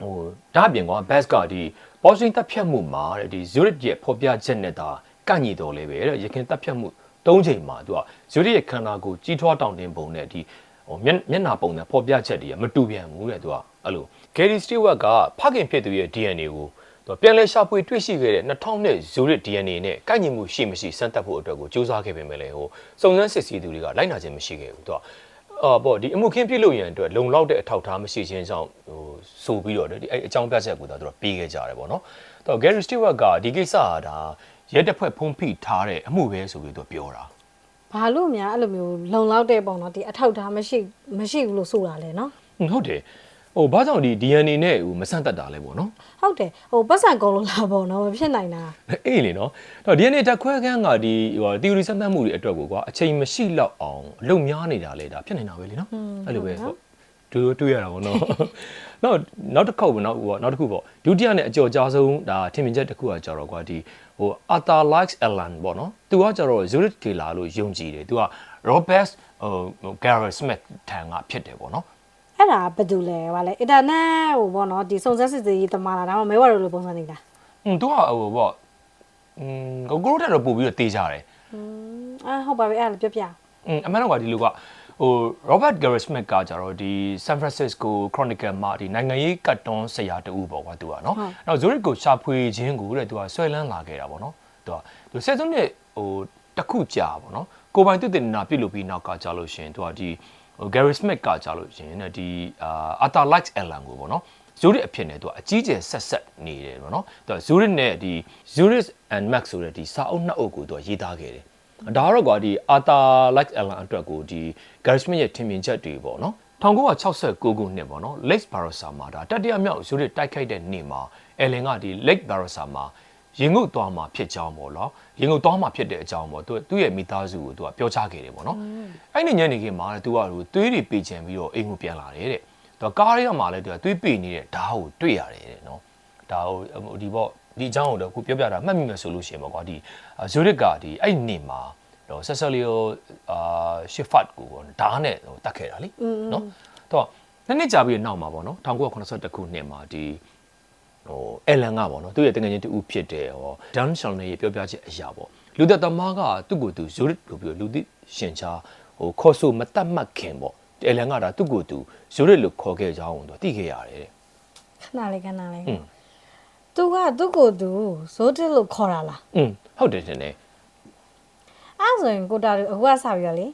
ဟိုဒါအပြင်ကွာ best ကဒီ posting တက်ဖြတ်မှုမှာတဲ့ဒီ Zurich ရဲ့ဖော်ပြချက်နဲ့ဒါကန့်ညီတော်လဲပဲတဲ့ရခင်တက်ဖြတ်မှု၃ချိန်မှာသူက Zurich ရဲ့ခန္ဓာကိုယ်ကြီးထွားတောင့်တင်းပုံနဲ့ဒီဟဟိုမျက်မျက်နှာပုံစံပေါ်ပြချက်တွေကမတူပြန်ဘူးတဲ့သူကအဲ့လို Gary Stewart ကဖခင်ဖြစ်သူရဲ့ DNA ကိုသူ ပြန်လဲရှာဖွေတွေ့ရှိခဲ့တဲ့2000နဲ့ Zurich DNA နဲ့ကိုက်ညီမှုရှိမရှိစမ်းသပ်ဖို့အတွက်ကိုစူးစမ်းခဲ့ပေမဲ့လည်းဟိုစုံစမ်းစစ်ဆေးသူတွေကလိုက်နာခြင်းမရှိခဲ့ဘူးသူကအော်ပေါ့ဒီအမှုခင်းပြစ်လို့ရန်အတွက်လုံလောက်တဲ့အထောက်အထားမရှိခြင်းကြောင့်ဟိုဆိုပြီးတော့ဒီအဲ့အကြောင်းပြချက်ကိုတော့သူတို့ပေးခဲ့ကြတယ်ပေါ့နော်။တော့ Gary Stewart ကဒီကိစ္စကဒါရဲတပ်ဖွဲ့ဖုံးဖိထားတဲ့အမှုပဲဆိုပြီးတော့ပြောတာဘာလို့များအဲ့လိုမျိုးလုံလောက်တဲ့ပုံတော့ဒီအထောက်ထားမရှိမရှိဘူးလို့ဆိုတာလဲနော်။ဟုတ်တယ်။ ဟိုဘာကြောင့်ဒီ DNA နဲ့ဟိုမဆန့်သက်တာလဲပေါ့နော်။ဟုတ်တယ်ဟိုပတ်စံကုန်လို့လာပေါ့နော်မဖြစ်နိုင်တာအေးလေနော်တော့ DNA တက်ခွဲခန်းကဒီဟို theory စမ်းသပ်မှုတွေအတွက်ကိုကွာအချိန်မရှိတော့အောင်အလုံများနေတာလေဒါဖြစ်နေတာပဲလေနော်အဲ့လိုပဲပေါ့တူတွေ့ရတာပေါ့နော်နောက်နောက်တစ်ခေါက်ပေါ့နော်ဟိုနောက်တစ်ခုပေါ့ဒုတိယနဲ့အကျော်ကြားဆုံးဒါထင်မြင်ချက်တစ်ခုကကြတော့ကွာဒီဟို Arthur Likes Alan ပေါ့နော်သူကကြတော့ Zurich Killer လို့ယုံကြည်တယ်သူက Robert ဟို Garrett Smith ထံကဖြစ်တယ်ပေါ့နော် အဲ့ဒါဘာတူလဲဗာလဲအင်တာနက်ဟိုပေါ့နော်ဒီစုံစမ်းစစ်ဆေးရေးတမလာဒါမှမမဲဝရလိုပုံစံနေတာ อืมသူကဟိုပေါ့อืมကိုကိုတို့တက်တော့ပို့ပြီးတော့တေးကြတယ် อืมအာဟုတ်ပါပြီအဲ့ဒါလည်းပြောပြ อืมအမှန်တော့ကဒီလိုကဟို Robert Garrett Smith ကကြတော့ဒီ San Francisco Chronicle မှာဒီနိုင်ငံရေးကတ်တွန်းဆရာတူပေါ့ကွာသူကနော်။နောက် Zurich ကိုရှာဖွေခြင်းကိုတဲ့သူကဆွဲလန်းလာခဲ့တာပေါ့နော်။သူကသူဆယ်စုနှစ်ဟိုတစ်ခုကြာပေါ့နော်။ကိုပိုင်တုတင်နာပြုတ်လို့ပြီးနောက်ကကြာလို့ရှင်သူကဒီ ဟို Garrett Smith ကကြာလို့ရှင်တဲ့ဒီအာ Arthur Likes Allen ကိုပေါ့နော်။ Zurich အဖြစ်နဲ့သူကအကြီးကျယ်ဆက်ဆက်နေတယ်ပေါ့နော်။သူက Zurich နဲ့ဒီ Zurich and Max ဆိုတဲ့ဒီစာအုပ်နှစ်အုပ်ကိုသူကရေးသားခဲ့တယ်။ဒါကတော့ကွာဒီအာတာလိုက်အလန်အတွက်ကိုဒီ Gary Smith ရဲ့ထင်မြင်ချက်တွေပေါ့နော်1969ခုနှစ်ပေါ့နော် Lake Barossa မှာဒါတတိယမြောက်ဇူရစ်တိုက်ခိုက်တဲ့နေ့မှာအလင်ကဒီ Lake Barossa မှာ ရင်ငုတ်သွားမှာဖြစ်ကြောင်းပေါ့နော်ရင်ငုတ်သွားမှာဖြစ်တဲ့အကြောင်းပေါ့သူသူ့ရဲ့မိသားစုကိုသူကပြောချခဲ့တယ်ပေါ့နော်အဲ့ဒီညနေခင်းမှာသူကသွေးတွေပေချင်ပြီးတော့အိမ်ကိုပြန်လာတယ်တဲ့သူကကားထဲမှာလည်းသူကသွေးပေနေတဲ့ဓာတ်ကိုတွေ့ရတယ်တဲ့နော်ဒါဟိုဒီပေါ့ဒီအကြောင်းကိုတော့ခုပြောပြတာမှတ်မိမယ်ဆိုလို့ရှိရင်ပေါ့ကွာဒီဇူရစ်ကဒီအဲ့ဒီနေ့မှာတော့ဆက်ဆက်လီယိုအာရှစ်ဖတ်ကိုပေါ့ဓာတ်နဲ့ဟိုတတ်ခဲ့တာလीနော်တော့နှစ်နှစ်ကြာပြီးနောက်မှာပေါ့နော်1981ခုနှစ်မှာဒီ ဟိုအလန်ကပေါ့နော်သူ့ရဲ့တကယ်ချင်းတူဖြစ်တဲ့ဟောဒန်ရှောင်းနေရဲ့ပြောပြချက်အရာပေါ့လူသက်သမားကသူ့ကိုယ်သူဇိုရစ်လို့ပြောလူသိရှင်ချာဟိုခေါ်ဆိုမတတ်မှတ်ခင်ပေါ့အလန်ကဒါသူ့ကိုယ်သူဇိုရစ်လို့ခေါ်ခဲ့ကြအောင်သူသိခဲ့ရတယ်တဲ့ ခဏလေးခဏလေး อืม သူကသူ့ကိုယ်သူဇိုးတစ်လို့ခေါ်တာလား อืมဟုတ်တယ်တင်တယ် အဲ့ဆိုရင်ကိုတာတို့အခုကစပြီးတော့လေ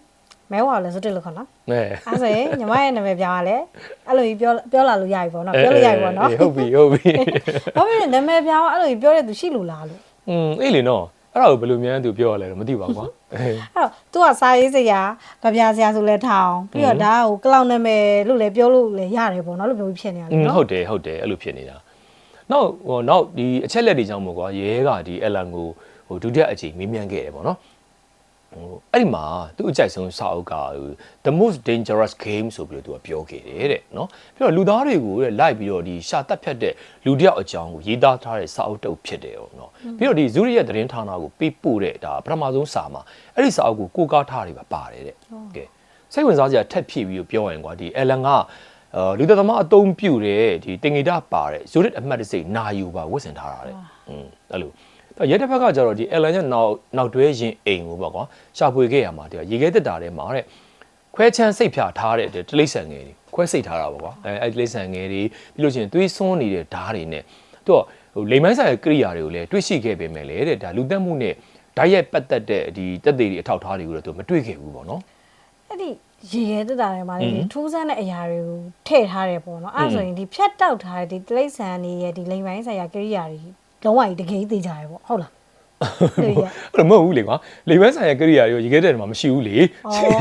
မဲဝါလည်းစွတ်တယ်လို့ခေါ်နော်အဲအဲ့ဆိုရင်ညီမရဲ့နာမည်ပြောင်းရလဲအဲ့လိုကြီးပြောပြောလာလို့ရပြီပေါ့နော်ပြောလို့ရပြီပေါ့နော်ဟုတ်ပြီဟုတ်ပြီဟုတ်ပြီနာမည်ပြောင်းအဲ့လိုကြီးပြောတဲ့သူရှိလို့လားလို့อืมအေးလေနော်အဲ့ဒါကိုဘယ်လိုများသူပြောရလဲတော့မသိပါဘူးကွာအဲ့တော့ तू ကစာရေးစရာကြပြစရာဆိုလဲထောင်းပြီးတော့ဒါကိုကလောက်နာမည်လို့လည်းပြောလို့လည်းရတယ်ပေါ့နော်လို့မျိုးဖြစ်နေရတယ်နော်ဟုတ်တယ်ဟုတ်တယ်အဲ့လိုဖြစ်နေတာနောက်ဟိုနောက်ဒီအချက်လက်တွေကြောင့်မို့ကွာရဲကဒီအလန်ကိုဟိုဒုတိယအကြိမ်မေးမြန်းခဲ့တယ်ပေါ့နော် ဟိုအဲ့ဒီမှာသူ့အကြိုက်ဆုံးစာအုပ်ကဟို the most dangerous game ဆိုပြီးတော့သူကပြောခဲ့တယ်တဲ့နော်ပြီးတော့လူသားတွေကိုတဲ့လိုက်ပြီးတော့ဒီရှာတက်ဖြတ်တဲ့လူတစ်ယောက်အကြောင်းကိုရေးသားထားတဲ့စာအုပ်တုပ်ဖြစ်တယ်ပေါ့နော်ပြီးတော့ဒီဇူရီရဲ့သတင်းဌာနကိုပေးပို့တဲ့ဒါပထမဆုံးစာမှာအဲ့ဒီစာအုပ်ကိုကိုးကားထားတွေပါပါတယ်တဲ့ကဲစိတ်ဝင်စားစရာထက်ဖြည့်ပြီးတော့ပြောရင်ကွာဒီအလန်ကအာလူသက်သမားအတုံးပြူတဲ့ဒီတင်ငီတာပါတဲ့ဇိုရစ်အမှတ်တစိနာယူပါဝတ်ဆင်ထားတာတဲ့อืมအဲ့လို တော့ရဲတစ်ဖက်ကကျတော့ဒီအလန်ရဲ့နောက်နောက်တွဲရင်အိမ်ကိုပေါ့ကွာရှာဖွေခဲ့ရမှာတဲ့ရေခဲတက်တာထဲမှာတဲ့ခွဲချမ်းစိတ်ဖြာထားတဲ့တလိษံငယ်တွေခွဲစိတ်ထားတာပေါ့ကွာအဲအဲ့တလိษံငယ်တွေပြီးလို့ရှိရင်သွေးစွန်းနေတဲ့ဓားတွေနဲ့သူကဟိုလိမ်မိုင်းဆိုင်ရဲ့ကိရိယာတွေကိုလည်းတွေ့ရှိခဲ့ပေမဲ့လေတဲ့ဒါလူသက်မှုနဲ့ဓာတ်ရိုက်ပတ်သက်တဲ့ဒီတက်သေးတွေအထောက်အထားတွေကိုတော့သူမတွေ့ခဲ့ဘူးပေါ့နော်အဲ့ဒီရေရဲတက်တာတွေမှာလေထူးဆန်းတဲ့အရာတွေကိုထည့်ထားတယ်ပေါ့နော်အဲ့ဒါဆိုရင်ဒီဖြတ်တောက်ထားတဲ့ဒီတိရစ္ဆာန်တွေရဲ့ဒီလိမ်ပိုင်းဆိုင်ရာကိရိယာတွေ လုံးဝကြီးတကယ်ကြီးသိကြရပေါ့ဟုတ်လားဟုတ်ရဲ့အဲ့လိုမဟုတ်ဘူးလေကွာလေဘန်းဆိုင်ရာကိရိယာရောရေခဲတဲ့မှာမရှိဘူးလေ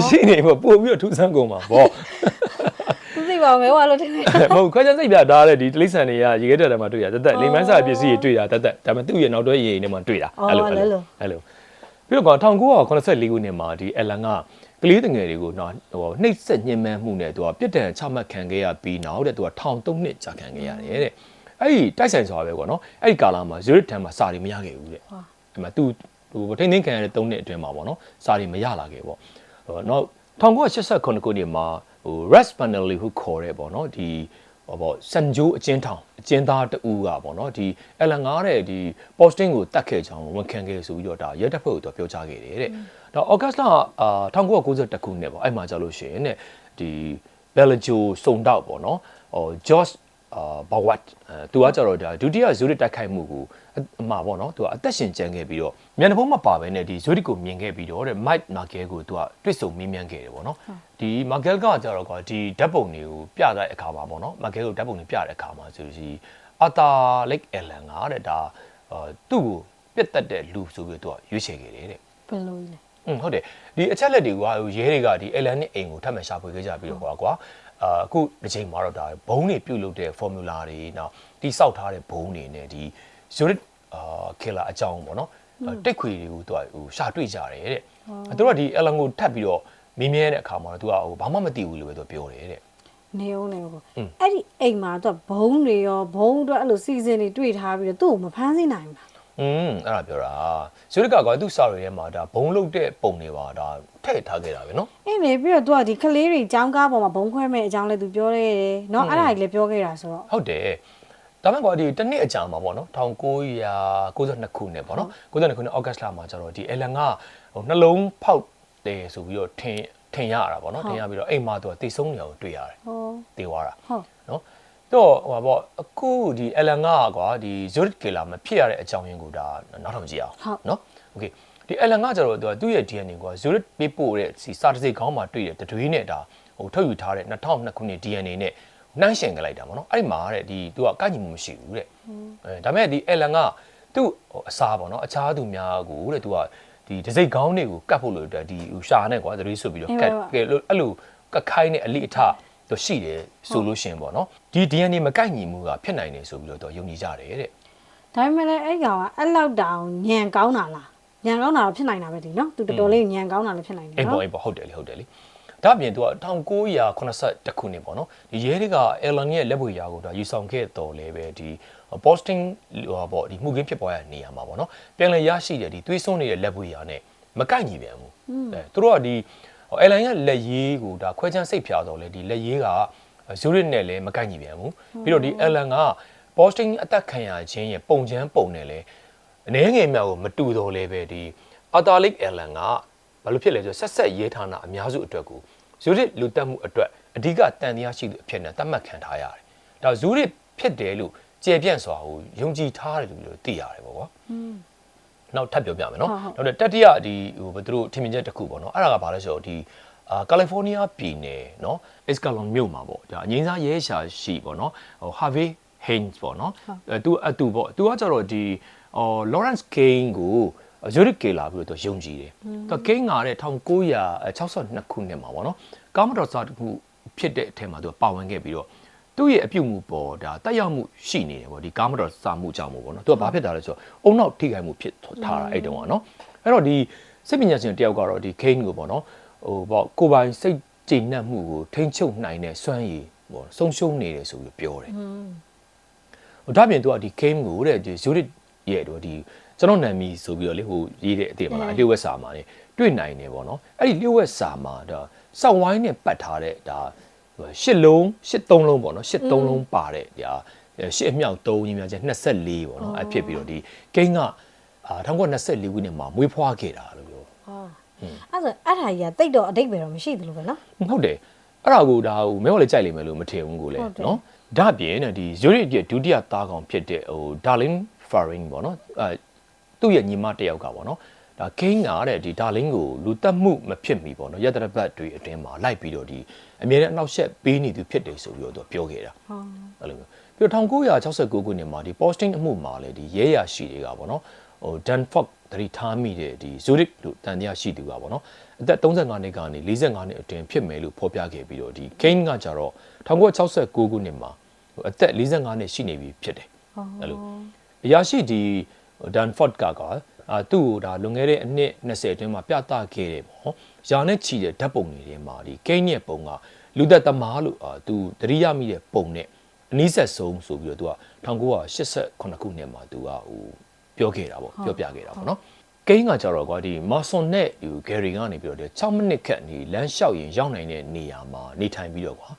ရှိနေပေါ့ပို့ပြီးတော့ထူးဆန်းကုန်မှာပေါ့သူသိပါမဲဝါလို့ထင်တယ်မဟုတ်ခွဲချမ်းစိတ်ပြထားတဲ့ဒီတိရစ္ဆာန်တွေကရေခဲတဲ့မှာတွေ့ရတသက်လေဘန်းဆိုင်ရာပစ္စည်းတွေတွေ့ရတသက်ဒါပေမဲ့သူ့ရဲ့နောက်တွဲရေထဲမှာတွေ့တာအဲ့လိုအဲ့လိုအဲ့လိုပြီးတော့ကွာ1984ခုနှစ်မှာဒီအလန်ကကလေးတငယ်တွေကိုတော့ဟိုနှိပ်စက်ညှဉ်းပန်းမှုနဲ့သူကပြစ်ဒဏ်ချမှတ်ခံခဲ့ရပြီးနောက်တဲ့သူကထောင်3နှစ်ကြာခံခဲ့ရတယ်တဲ့ အဲ့ဒီတိုက်ဆိုင်စွာပဲကွာနော်အဲ့ဒီကာလမှာဇူရစ်တန်မှာစာတွေမရခဲ့ဘူးတဲ့အဲ့မှာသူဟိုထိန်းသိမ်းခံရတဲ့၃နှစ်အတွင်းမှာပေါ့နော်စာတွေမရလာခဲ့ပေါ့ဟိုနောက်1989ခုနှစ်မှာဟို Ras Panelli ဟုခေါ်တဲ့ပေါ့နော်ဒီဟောပေါ့စန်ဂျိုးအကျဉ်းထောင်အကျဉ်းသားတူကပေါ့နော်ဒီအလန်ငားတဲ့ဒီ posting ကိုတတ်ခဲ့ကြောင်းဝန်ခံခဲ့ဆိုပြီးတော့ဒါရဲတပ်ဖွဲ့ကိုသူပြောကြားခဲ့တယ်တဲ့ဒါ August လအာ1992ခုနှစ်ပေါ့အဲ့မှာကြာလို့ရှိရင်တဲ့ဒီဘယ်လဂျိုစုံတော့ပေါ့နော်ဟိုဂျော့ အာဘဝတ်အဲသူကကြတော့ဒါဒုတိယဇူရစ်တိုက်ခိုက်မှုကိုအမှာပေါ့နော်သူကအသက်ရှင်ကြံခဲ့ပြီးတော့မြန်တဖုံးမပါဘဲနဲ့ဒီဇူရစ်ကိုမြင်ခဲ့ပြီးတော့တဲ့မိုက်မာကဲကိုသူကတွေ့ဆုံမေးမြန်းခဲ့တယ်ပေါ့နော်ဒီမာကဲကကြတော့ကဒီဓာတ်ပုံတွေကိုပြတဲ့အခါမှာပေါ့နော်မာကဲကိုဓာတ်ပုံတွေပြတဲ့အခါမှာဆိုလို့အာတာလက်အယ်လန်ကတဲ့ဒါသူ့ကိုပြတ်တက်တဲ့လူဆိုပြီးတော့သူကရွေးချယ်ခဲ့တယ်တဲ့ဘယ်လိုလဲอืมဟုတ်တယ်ဒီအချက်လက်တွေကရဲတွေကဒီအယ်လန်နဲ့အိမ်ကိုထပ်မံရှာဖွေခဲ့ကြပြီးတော့ကွာကွာ အာအခုဒီချိန်မှာတော့ဒါဘုံတွေပြုတ်လုပ်တဲ့ formula တွေနောက်တိစောက်ထားတဲ့ဘုံတွေနဲ့ဒီ Zurich အာ killer အကြောင်းပေါ့နော်တိတ်ခွေတွေကိုသူကဟိုရှာတွေ့ကြတယ်တဲ့သူတို့ကဒီအယ်လန်ကိုထပ်ပြီးတော့မင်းမြဲတဲ့အခါမှာတော့သူကဟိုဘာမှမသိဘူးလို့ပဲသူပြောတယ်တဲ့နေအောင်နေပေါ့อืมအဲ့ဒီအိမ်မှာတော့ဘုံတွေရောဘုံတော့အဲ့လိုစီစဉ်တွေတွေ့ထားပြီးတော့သူ့ကိုမဖမ်းဆီးနိုင်ဘူးလား อืมအဲ့ဒါပြောတာ Zurich ကကွာသူ့စာရီထဲမှာဒါဘုံလုတ်တဲ့ပုံတွေပါဒါထည့်ထားခဲ့တာပဲနော် အဲ့နေပြီးတော့သူကဒီကလေးတွေចောင်းကားပေါ်မှာဘုံခွဲမဲ့အကြောင်းလဲသူပြောခဲ့တယ်เนาะအဲ့ဒါကြီးလည်းပြောခဲ့တာဆိုတော့ ဟုတ်တယ်ဒါမှမဟုတ်ဒီတစ်နှစ်အကြာမှာပေါ့နော်1992ခုနှစ်ပေါ့နော်92ခုနှစ်ဩဂတ်လမှာကျတော့ဒီအလန်ကဟိုနှလုံးဖောက်တယ်ဆိုပြီးတော့ထင်ထင်ရတာပေါ့နော်ထင်ရပြီးတော့အိမ်မှာသူကတိတ်ဆုံးနေအောင်တွေ့ရတယ် ဟော တေသွားတာ ဟုတ် နော် တော့ဟိုပါပေါ့အခုဒီအလန်ကကွာဒီဇူရစ်ကေလာမဖြစ်ရတဲ့အကြောင်းရင်းကိုဒါနောက်ထောင်ကြည့်အောင်နော်โอเคဒီအလန်ကကျတော့သူကသူ့ရဲ့ DNA ကွာဇူရစ်ပေးပို့တဲ့စီစာတစိတ်ခေါင်းမှာတွေ့တဲ့တတွေးနဲ့ဒါဟိုထုတ်ယူထားတဲ့2002ခုနှစ် DNA နဲ့နှိုင်းရှင်ကြလိုက်တာပေါ့နော်အဲ့ဒီမှာတဲ့ဒီသူကကန့်ညီမှုမရှိဘူးတဲ့အဲဒါပေမဲ့ဒီအလန်ကသူ့ဟိုအစားပေါ့နော်အခြားသူများကိုတဲ့သူကဒီတစိတ်ခေါင်းတွေကိုကတ်ဖို့လို့တဲ့ဒီဟိုရှာနဲ့ကွာတတွေးဆိုပြီးတော့ကတ်ကဲလို့အဲ့လိုကတ်ခိုင်းတဲ့အလိအထ တော့ရှိတယ်ဆိုလို့ရှင်ပေါ့နော်ဒီ DNA မကိုက်ညီမှုကဖြစ်နိုင်တယ်ဆိုပြီးတော့တော့ယုံကြည်ကြတယ်တဲ့ဒါပေမဲ့လည်းအဲ့ကောင်ကအဲ့လောက်တောင်ညံကောင်းတာလားညံကောင်းတာတော့ဖြစ်နိုင်တာပဲဒီနော်သူတော်တော်လေးညံကောင်းတာလည်းဖြစ်နိုင်တယ်နော်အေးပေါ့အေးပေါ့ဟုတ်တယ်လေဟုတ်တယ်လေဒါပြင်သူက1980ခုနှစ်ပေါ့နော်ဒီရဲတွေက Elon ရဲ့လက်ပွေရာကိုဒါယူဆောင်ခဲ့တော်လဲပဲဒီ posting ဟောပေါ့ဒီမှုကင်းဖြစ်ပေါ်ရတဲ့နေရာမှာပေါ့နော်ပြန်လည်ရရှိတဲ့ဒီသွေးစွန်းနေတဲ့လက်ပွေရာနဲ့မကိုက်ညီပြန်ဘူးအဲသူတို့ကဒီ Ellen ရဲ့လက်ရေးကိုဒါခွဲချမ်းစိတ်ဖြာတော်လဲဒီလက်ရေးက Zurich နဲ့လည်းမကိုက်ညီပြန်ဘူးပြီးတော့ဒီ Ellen က posting အသက်ခံရခြင်းရဲ့ပုံချမ်းပုံနဲ့လဲအနေငယ်မြောက်ကိုမတူတော်လဲပဲဒီ Atalik Ellen ကဘာလို့ဖြစ်လဲဆိုတော့ဆက်ဆက်ရေးဌာနအများစုအတွက်ကိုဇူရစ်လူတက်မှုအတွက်အဓိကတန်တရားရှိသူအဖြစ်နဲ့သတ်မှတ်ခံထားရတယ်။ဒါဇူရစ်ဖြစ်တယ်လို့ကျေပြန့်စွာကိုယုံကြည်ထားတယ်လို့ပြောသိရတယ်ပေါ့ကွာ။ နောက်ထပ်ပြောပြမယ်နော်။နောက်တတိယဒီဟိုဘယ်သူတို့ထင်မြင်ချက်တစ်ခုပေါ့နော်။အဲ့ဒါကဘာလဲဆိုတော့ဒီအာကယ်လီဖိုးနီးယားပြည်နယ်နော်အက်စကာလွန်မြို့မှာပေါ့ဒါအငိမ့်စားရဲရှာရှိပေါ့နော်ဟိုဟာဗေးဟိန်းစ်ပေါ့နော်အဲသူအတူပေါ့သူကကြတော့ဒီအော်လော်ရန့်စ်ကိန်းကိုဇူရစ်ကေလာပြီးတော့ယုံကြည်တယ်။သူကိန်းကတဲ့1962ခုနှစ်မှာပေါ့နော်။ကာမတော်စာတစ်ခုဖြစ်တဲ့အထက်မှာသူကပါဝင်ခဲ့ပြီးတော့ သူ့ရဲ့အပြုတ်မှုပေါ်ဒါတက်ရောက်မှုရှိနေတယ်ပေါ့ဒီကာမတော်စာမှုကြောင့်ပေါ့နော်။သူကဘာဖြစ်တာလဲဆိုတော့အုံနောက်ထိခိုက်မှုဖြစ်ထားတာအဲ့တုန်းကနော်။အဲ့တော့ဒီစိတ်ပညာရှင်တယောက်ကတော့ဒီကိန်းကိုပေါ့နော်ဟိုပေါ့ကိုပိုင်စိတ်ကြည်နပ်မှုကိုထိန်းချုပ်နိုင်တဲ့စွမ်းရည်ပေါ့ဆုံးရှုံးနေတယ်ဆိုပြီးပြောတယ်။ဟိုဒါပြင်သူကဒီ game ကိုတဲ့ဒီ Zurich ရဲ့တော့ဒီကျွန်တော်နာမည်ဆိုပြီးတော့လေဟိုရေးတဲ့အသေးပါလားအလျှို့ဝက်စာမှာနေတွေ့နိုင်တယ်ပေါ့နော်အဲ့ဒီလျှို့ဝက်စာမှာဒါစောက်ဝိုင်းနဲ့ပတ်ထားတဲ့ဒါ ရှစ်လုံးရှစ်သုံးလုံးပေါ့နော်ရှစ်သုံးလုံးပါတဲ့ဒီဟာရှစ်အမြောက်သုံးညီများချက်24ပေါ့နော်အဖြစ်ပြီးတော့ဒီကိန်းက1924ခုနှစ်မှာမွေးဖွားခဲ့တာလို့ပြောအဲ့ဆိုအဲ့ဒါကြီးကတိတ်တော့အတိတ်ပဲတော့မရှိသလိုပဲနော်ဟုတ်တယ်အဲ့ဒါကိုဒါဟိုမဲော်လည်းကြိုက်လိမ့်မယ်လို့မထင်ဘူးကိုလည်းနော်ဒါပြင်တဲ့ဒီယူရစ်ရဲ့ဒုတိယသားကောင်ဖြစ်တဲ့ဟိုဒါလင်းဖာရင်ပေါ့နော်အဲသူ့ရဲ့ညီမတစ်ယောက်ကပေါ့နော် ဒါ King ကတဲ့ဒီ Darling ကိုလူတက်မှုမဖြစ်မီပေါ့နော်ရတရပတ်တွေအတွင်းမှာလိုက်ပြီးတော့ဒီအမြဲတမ်းအနောက်ရှက်ပေးနေသူဖြစ်တယ်ဆိုပြီးတော့သူပြောခဲ့တာဟာအဲ့လိုမျိုးပြီးတော့1969ခုနှစ်မှာဒီ posting အမှုမှာလေဒီရဲရရှိတွေကပေါ့နော်ဟို Danforth တတိထားမိတဲ့ဒီ Zurich လို့တန်တရားရှိသူကပေါ့နော်အသက်35နှစ်ကနေ45နှစ်အတွင်းဖြစ်မယ်လို့ဖော်ပြခဲ့ပြီးတော့ဒီ Kane ကကြတော့1969ခုနှစ်မှာဟိုအသက်45နှစ်ရှိနေပြီဖြစ်တယ်အဲ့လိုအရာရှိဒီ Danforth ကက အာသူ့ကိုဒါလွန်ခဲ့တဲ့အနှစ်20အတွင်းမှာပြသခဲ့တယ်ပေါ့။ယာနဲ့ချီတဲ့ဓာတ်ပုံတွေထဲမှာဒီကိန်းရဲ့ပုံကလူသက်သမားလို့အာသူတတိယမိတဲ့ပုံနဲ့အနည်းဆက်ဆုံးဆိုပြီးတော့သူက1988ခုနှစ်မှာသူကဟိုပြောခဲ့တာပေါ့ပြောပြခဲ့တာပေါ့နော်။ကိန်းကကြတော့ကွာဒီမာဆွန်နဲ့ဟိုဂယ်ရီကနေပြီးတော့6မိနစ်ခန့်နေလမ်းလျှောက်ရင်ရောက်နိုင်တဲ့နေရာမှာနေထိုင်ပြီးတော့ကွာ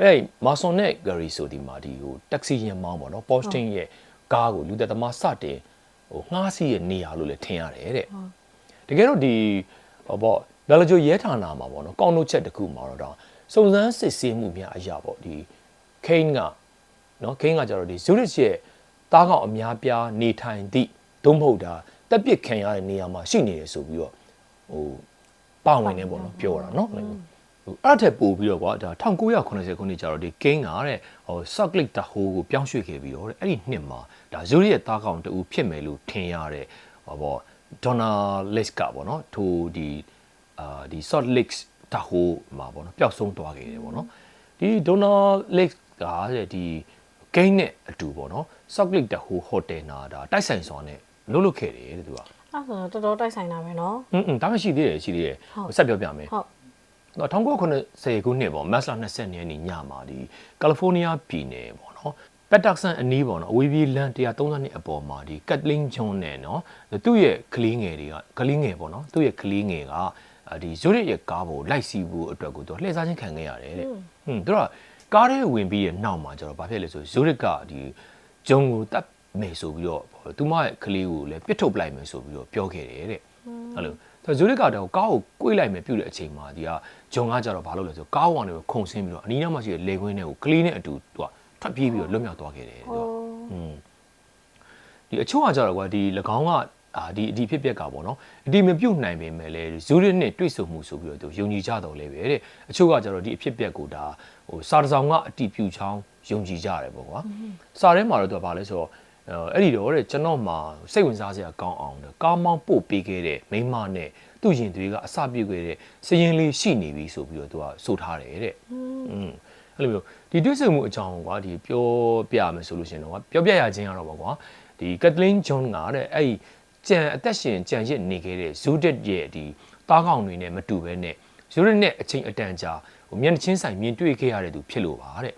အဲ့မာဆွန်နဲ့ဂယ်ရီဆိုဒီမှာဒီဟိုတက်ဆီရင်မောင်းပေါ့နော်ပေါ်စတင်ရဲ့ကားကိုလူသက်သမားစတင် ဟိုငှားစီးရဲ့နေရာလို့လည်းထင်ရတယ်တဲ့တကယ်တော့ဒီဟောပေါ့ဘယ်လိုကြရဲဌာနမှာပေါ့နော်ကောင်းနှုတ်ချက်တစ်ခုမှာတော့ဒါစုံစမ်းစစ်ဆေးမှုများအရာပေါ့ဒီ Kane ကနော် Kane ကကြတော့ဒီ Zurich ရဲ့တားကောင်အများပြားနေထိုင်သည့်သို့မဟုတ်တာတက်ပစ်ခံရတဲ့နေရာမှာရှိနေတယ်ဆိုပြီးတော့ဟိုပါဝင်နေပေါ့နော်ပြောတာနော်ဟို အဲ့ထက်ပို့ပြီးတော့ကွာဒါ1980ခုနှစ်ကျတော့ဒီ Kane ကတဲ့ဟို Sockley Tahoe ကိုပြောင်းရွှေ့ခဲ့ပြီးတော့တဲ့အဲ့ဒီနှစ်မှာဒါ Zurich ရဲ့တားကောင်တူဖြစ်မယ်လို့ထင်ရတဲ့ဟောပေါ့ Donald Lake ကပေါ့နော်ထိုဒီအာဒီ Salt Lake Tahoe မှာပေါ့နော်ပျောက်ဆုံးသွားခဲ့တယ်ပေါ့နော်ဒီ Donald Lake ကတဲ့ဒီဂိမ်းနဲ့အတူပေါ့နော် Sockley Tahoe Hotel နာဒါတိုက်ဆိုင်စွာနဲ့လှုပ်လှုပ်ခဲ့တယ်တဲ့သူကအဲ့ဆိုတော့တော်တော်တိုက်ဆိုင်တာပဲနော်อืมဒါမှရှိသေးတယ်ရှိသေးတယ်ဟုတ်ဆက်ပြောပြမယ်ဟုတ်တော့ 1990ခုနှစ်ပေါ့မတ်လ20ရက်နေ့ညမှာဒီကယ်လီဖိုးနီးယားပြည်နယ်ပေါ့နော်ပက်တက်ဆန်အနီးပေါ့နော်အဝေးပြေးလမ်း132အပေါ်မှာဒီကတ်လင်းဂျွန်နဲ့နော်သူ့ရဲ့ကလေးငယ်တွေကကလေးငယ်ပေါ့နော်သူ့ရဲ့ကလေးငယ်ကအာဒီဇိုရစ်ရဲ့ကားပေါ်လိုက်စီးဖို့အတွက်ကိုသူလှည့်စားခြင်းခံခဲ့ရတယ်တဲ့ဟွန်းသူကကားထဲဝင်ပြီးရဲ့နောက်မှာကျတော့ဘာဖြစ်လဲဆိုဇိုရစ်ကဒီဂျုံကိုတတ်မယ်ဆိုပြီးတော့ပေါ့သူမရဲ့ကလေးကိုလည်းပစ်ထုတ်ပလိုက်မယ်ဆိုပြီးတော့ပြောခဲ့တယ်တဲ့အဲ့လို ဆိုဇိုရစ်ကတော့ကားကို꿰လိုက်မယ်ပြုတ်တဲ့အချိန်မှာဒီကဂျုံကကြတော့ဘာလုပ်လဲဆိုကားဝန်တွေကိုခုန်ဆင်းပြီးတော့အနီးနားမှာရှိတဲ့လေခွင်းတွေကိုကလေးနဲ့အတူသူကထွက်ပြေးပြီးတော့လွတ်မြောက်သွားခဲ့တယ်သူက อืมဒီအချို့ကကြတော့ကွာဒီ၎င်းကအာဒီအဒီဖြစ်ပျက်ကပေါ့နော်အဒီမပြုတ်နိုင်ပေမဲ့လေဇူရစ်နဲ့တွေ့ဆုံမှုဆိုပြီးတော့သူယုံကြည်ကြတော့လေပဲတဲ့အချို့ကကြတော့ဒီအဖြစ်ပျက်ကိုဒါဟိုစာတစောင်ကအတီပြူချောင်းယုံကြည်ကြတယ်ပေါ့ကွာစာထဲမှာတော့သူကဘာလဲဆိုတော့ အဲ့ဒီတော့တဲ့ကျွန်တော်မှစိတ်ဝင်စားစရာကောင်းအောင်တဲ့ကားမောင်းပို့ပေးခဲ့တဲ့မိန်းမနဲ့သူ့ရင်တွေကအစပြုတ်ခဲ့တဲ့စရင်လေးရှိနေပြီဆိုပြီးတော့သူကဆိုထားတယ်တဲ့อืมအဲ့လိုမျိုးဒီတွေ့ဆုံမှုအကြောင်းကွာဒီပြောပြရမယ်ဆိုလို့ရှိရင်တော့ကွာပြောပြရခြင်းကတော့ပေါ့ကွာဒီကက်တလင်းဂျွန်ကတဲ့အဲ့ဒီကြံအသက်ရှင်ကြံရစ်နေခဲ့တဲ့ဇူဒက်ရဲ့ဒီတားကောင်တွေနဲ့မတူဘဲနဲ့ဇူဒက်နဲ့အချိန်အတန်ကြာဟိုမျက်နှာချင်းဆိုင်မြင်တွေ့ခဲ့ရတဲ့သူဖြစ်လို့ပါတဲ့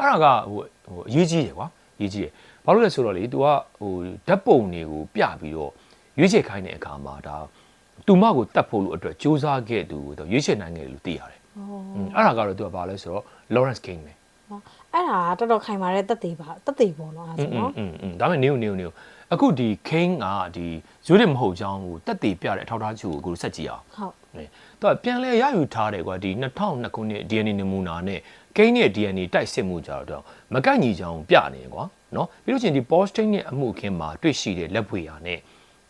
အဲ့ဒါကဟိုဟိုအရေးကြီးတယ်ကွာအ ရေးကြီးတယ်ဘာလို့လဲဆိုတော့လေ तू ကဟိုဓာတ်ပုံတွေကိုပြပြီးတော့ရွေးချယ်ခိုင်းတဲ့အခါမှာဒါသူမကိုတတ်ဖို့လို့အတွက်စူးစမ်းခဲ့သူကိုရွေးချယ်နိုင်ခဲ့တယ်လို့သိရတယ် ဟော อืมအဲ့ဒါကတော့ तू ကဘာလဲဆိုတော့ Lawrence King ပဲ အဲ့ဒါကတော်တော်ခိုင်မာတဲ့တက်သေးပါတက်သေးပေါ့နော်အဲ့ อื ဆို ม နော် อืมอืมဒါပေမဲ့နေဦးနေဦးနေဦးအခုဒီ King ကဒီဇွတ်ရမဟုတ်ကြောင်းကိုတက်တည်ပြတဲ့အထောက်အထားချို့ကိုအခုဆက်ကြည့်အောင် ဟုတ် ဟဲ့သူကပြန်လဲရယူထားတယ်ကွာဒီ2002ခုနှစ် DNA နမူနာနဲ့ King ရဲ့ DNA တိုက်စစ်မှုကြတော့မကိုက်ညီကြောင်းပြနေတယ်ကွာနော်ပြီးလို့ချင်းဒီ posting ရဲ့အမှုအခင်းမှာတွေ့ရှိတဲ့လက်ပွေရာနဲ့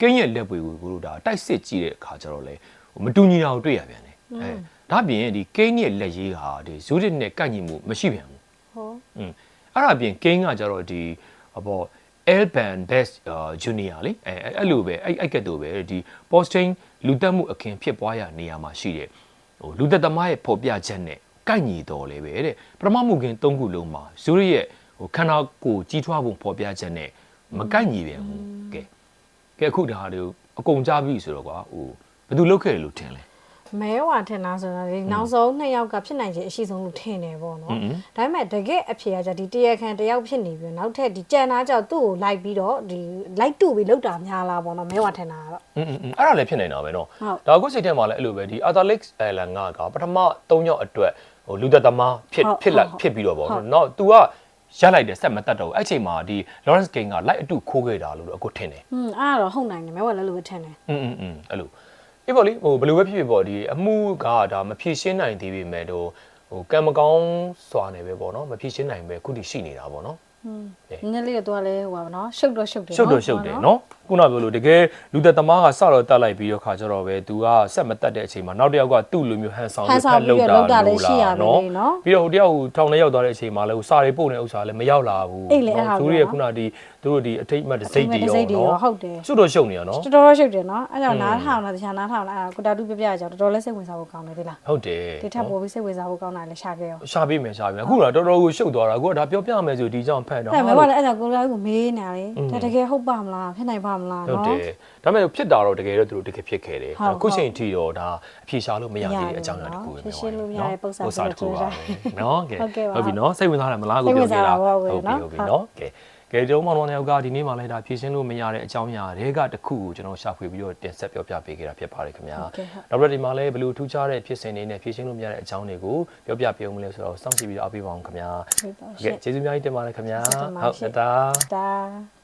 King ရဲ့လက်ပွေကိုကိုတို့ဒါတိုက်စစ်ကြည့်တဲ့အခါကျတော့လေဟိုမတူညီတာကိုတွေ့ရပြန်တယ်အဲဒါပြင်ဒီ King ရဲ့လက်ရေးဟာဒီဇွတ်ရနဲ့ကိုက်ညီမှုမရှိပြန်ဘူးဟောอืมအဲ့ဒါပြင်ကိန်းကကြတော့ဒီဟော Alban Best Junior လေအဲအဲ့အဲ့လိုပဲအဲ့အဲ့ကတ်တော့ပဲဒီ posting လူတက်မှုအခင်းဖြစ်ပွားရနေရာမှာရှိတဲ့ဟိုလူသက်သမားရဲ့ဖော်ပြချက်နဲ့ ကိုက်ညီတော်လေပဲတဲ့ပထမမှုခင်း၃ခုလုံးမှာဇူရီရဲ့ဟိုခန္ဓာကိုယ်ကြီးထွားပုံဖော်ပြချက်နဲ့မကိုက်ညီပြန်ဘူးကဲကဲအခုဒါတို့အကုန်ကြပြီဆိုတော့ကွာဟိုဘယ်သူလုတ်ခဲ့တယ်လို့ထင်လဲ မဲဝါထင်တာဆိုတော့ဒီနောက်ဆုံးနှစ်ယောက်ကဖြစ်နိုင်ခြင်းအရှိဆုံးလို့ထင်တယ်ပေါ့နော်ဒါပေမဲ့တကယ်အဖြေကじゃဒီတရခံတယောက်ဖြစ်နေပြီနောက်ထပ်ဒီကြံသားကြောင့်သူ့ကိုလိုက်ပြီးတော့ဒီလိုက်တူပြီးလောက်တာများလားပေါ့နော်မဲဝါထင်တာကတော့ อืมๆအဲ့ဒါလည်းဖြစ်နေတာပဲเนาะ ဟုတ် ဒါအခုစိတ်ထဲမှာလည်းအဲ့လိုပဲဒီ Athalix Island ကကပထမ၃ယောက်အတွက် ဟိုလူသက်သမားဖြစ် ဟုတ် ဖြစ်လိုက် ဟုတ် ဖြစ်ပြီးတော့ပေါ့ ဟုတ် နော် तू ကရလိုက်တယ်ဆက်မတက်တော့ဘူးအဲ့ချိန်မှာဒီ Lawrence King ကလိုက်အတူခိုးခဲ့တာလို့တော့အခုထင်တယ် อืมအဲ့ဒါတော့ဟုတ်နိုင်တယ်မဲဝါလည်းလို့ပဲထင်တယ် อืมอืมအဲ့လိုအေးပေါ့လေဟိုဘယ်လိုပဲဖြစ်ဖြစ်ပေါ့ဒီအမှုကဒါမဖြေရှင်းနိုင်သေးပေမဲ့တော့ဟိုကံမကောင်းစွာနေပဲပေါ့နော်မဖြေရှင်းနိုင်ပဲခုထိရှိနေတာပေါ့နော် อืม နည်းနည်းလေးတော့သူကလည်းဟိုပါဗောနော်ရှုပ်တော့ရှုပ်တယ်ရှုပ်တော့ရှုပ်တယ်နော်ခုနပြောလို့တကယ်လူသက်သမားကစတော့တက်လိုက်ပြီးတော့ခါကြတော့ပဲသူကဆက်မတက်တဲ့အချိန်မှာနောက်တစ်ယောက်ကသူ့လိုမျိုးဟန်ဆောင်ဟန်ဆောင်ပြီးတော့လောက်တာလည်းရှိရပြီလေနော်ပြီးတော့ဟိုတယောက်ဟိုထောင်ထဲရောက်သွားတဲ့အချိန်မှာလည်းဟိုစာတွေပို့နေတဲ့ဥစ္စာလည်းမရောက်လာဘူးအေးလေအဲ့ဒါသူပဲတို့ရဲ့ခုနဒီသူတို့ဒီအထိတ်အမှတ်တစ်စိတ်တွေအထိတ်အမှတ်တစ်စိတ်တွေရောရောနော်ဟုတ်တယ်ရှုပ်တော့ရှုပ်နေရနော်တော်တော်ရှုပ်တယ်နော်အဲ့ကြောင့်နားထောင်တာတခြားနားထောင်တာအဲ့ဒါကိုတာတူပြပြကြအောင်တော်တော်လေးစိတ်ဝင်စားဖို့ကောင်းတယ်ဒီလားဟုတ်တယ်ဒီထက်ပိုပြီးစိတ်ဝင်စားဖို့ကောင်းတာလည်းရှာခဲ့ရောရှာပေးမယ်ရှာပေးမယ်အခုကတော်တော်ကိုရှုပ်သွားတာအခုကဒါပြောပြမယ်ဆိုဒီကြောင့်ဖတ်တော့အဲ့မဲဘာလဲအဲ့ဒါကိုလာကိုမေးနေတာလေဒါတကယ်ဟုတ်ပါမလားဖြစ်နိုင်ပါမလားဟုတ်နော်တယ်ဒါပေမဲ့ဖြစ်တာတော့တကယ်တော့သူတို့တကယ်ဖြစ်ခဲ့တယ်ဟုတ်အခုချိန်ထိတော့ဒါအဖြေရှာလို့မရသေးမရတဲ့အကြောင်းအရာတစ်ခုပဲဖြေရှင်းလို့မရတဲ့ပုံစံပုံစံတစ်ခုပါပဲဖြစ်နော်ကဲဟုတ်ကဲ့ပါဟုတ်ပြီနော်စိတ်ဝင်စားတယ်မလားကိုစိတ်ဝင်ပြောစားပြတာတာပေါ့ဟုတ်ပြီနော်ဟုတ်ပြီနော်ကဲ ကဲကျွန်တော်မောင်မောင်ယောက်ကဒီနေ့မှလည်းဒါဖြေရှင်းလို့မရတဲ့အကြောင်းအရာတွေကတစ်ခုကိုကျွန်တော်ရှာဖွေပြီးတော့တင်ဆက်ပြောပြပေးခဲ့တာဖြစ်ပါတယ်ခင်ဗျာဟုတ်ကဲ့ဟုတ်နောက်ပြီးဒီမှာလည်းဘယ်လိုထူးခြားတဲ့ဖြစ်စဉ်တွေနဲ့ဖြေရှင်းလို့မရတဲ့အကြောင်းတွေကိုပြောပြပေးအောင်မလဲဆိုတော့စောင့်ကြည့်ပြီးတော့အားပေးပါအောင်ခင်ဗျာဟုတ်ပါကဲရှင့်ကျေးဇူးများကြီးတင်ပါတယ်ခင်ဗျာကျေးဇူးတင်ပါတယ်ဟုတ်ရှင်တာဒါ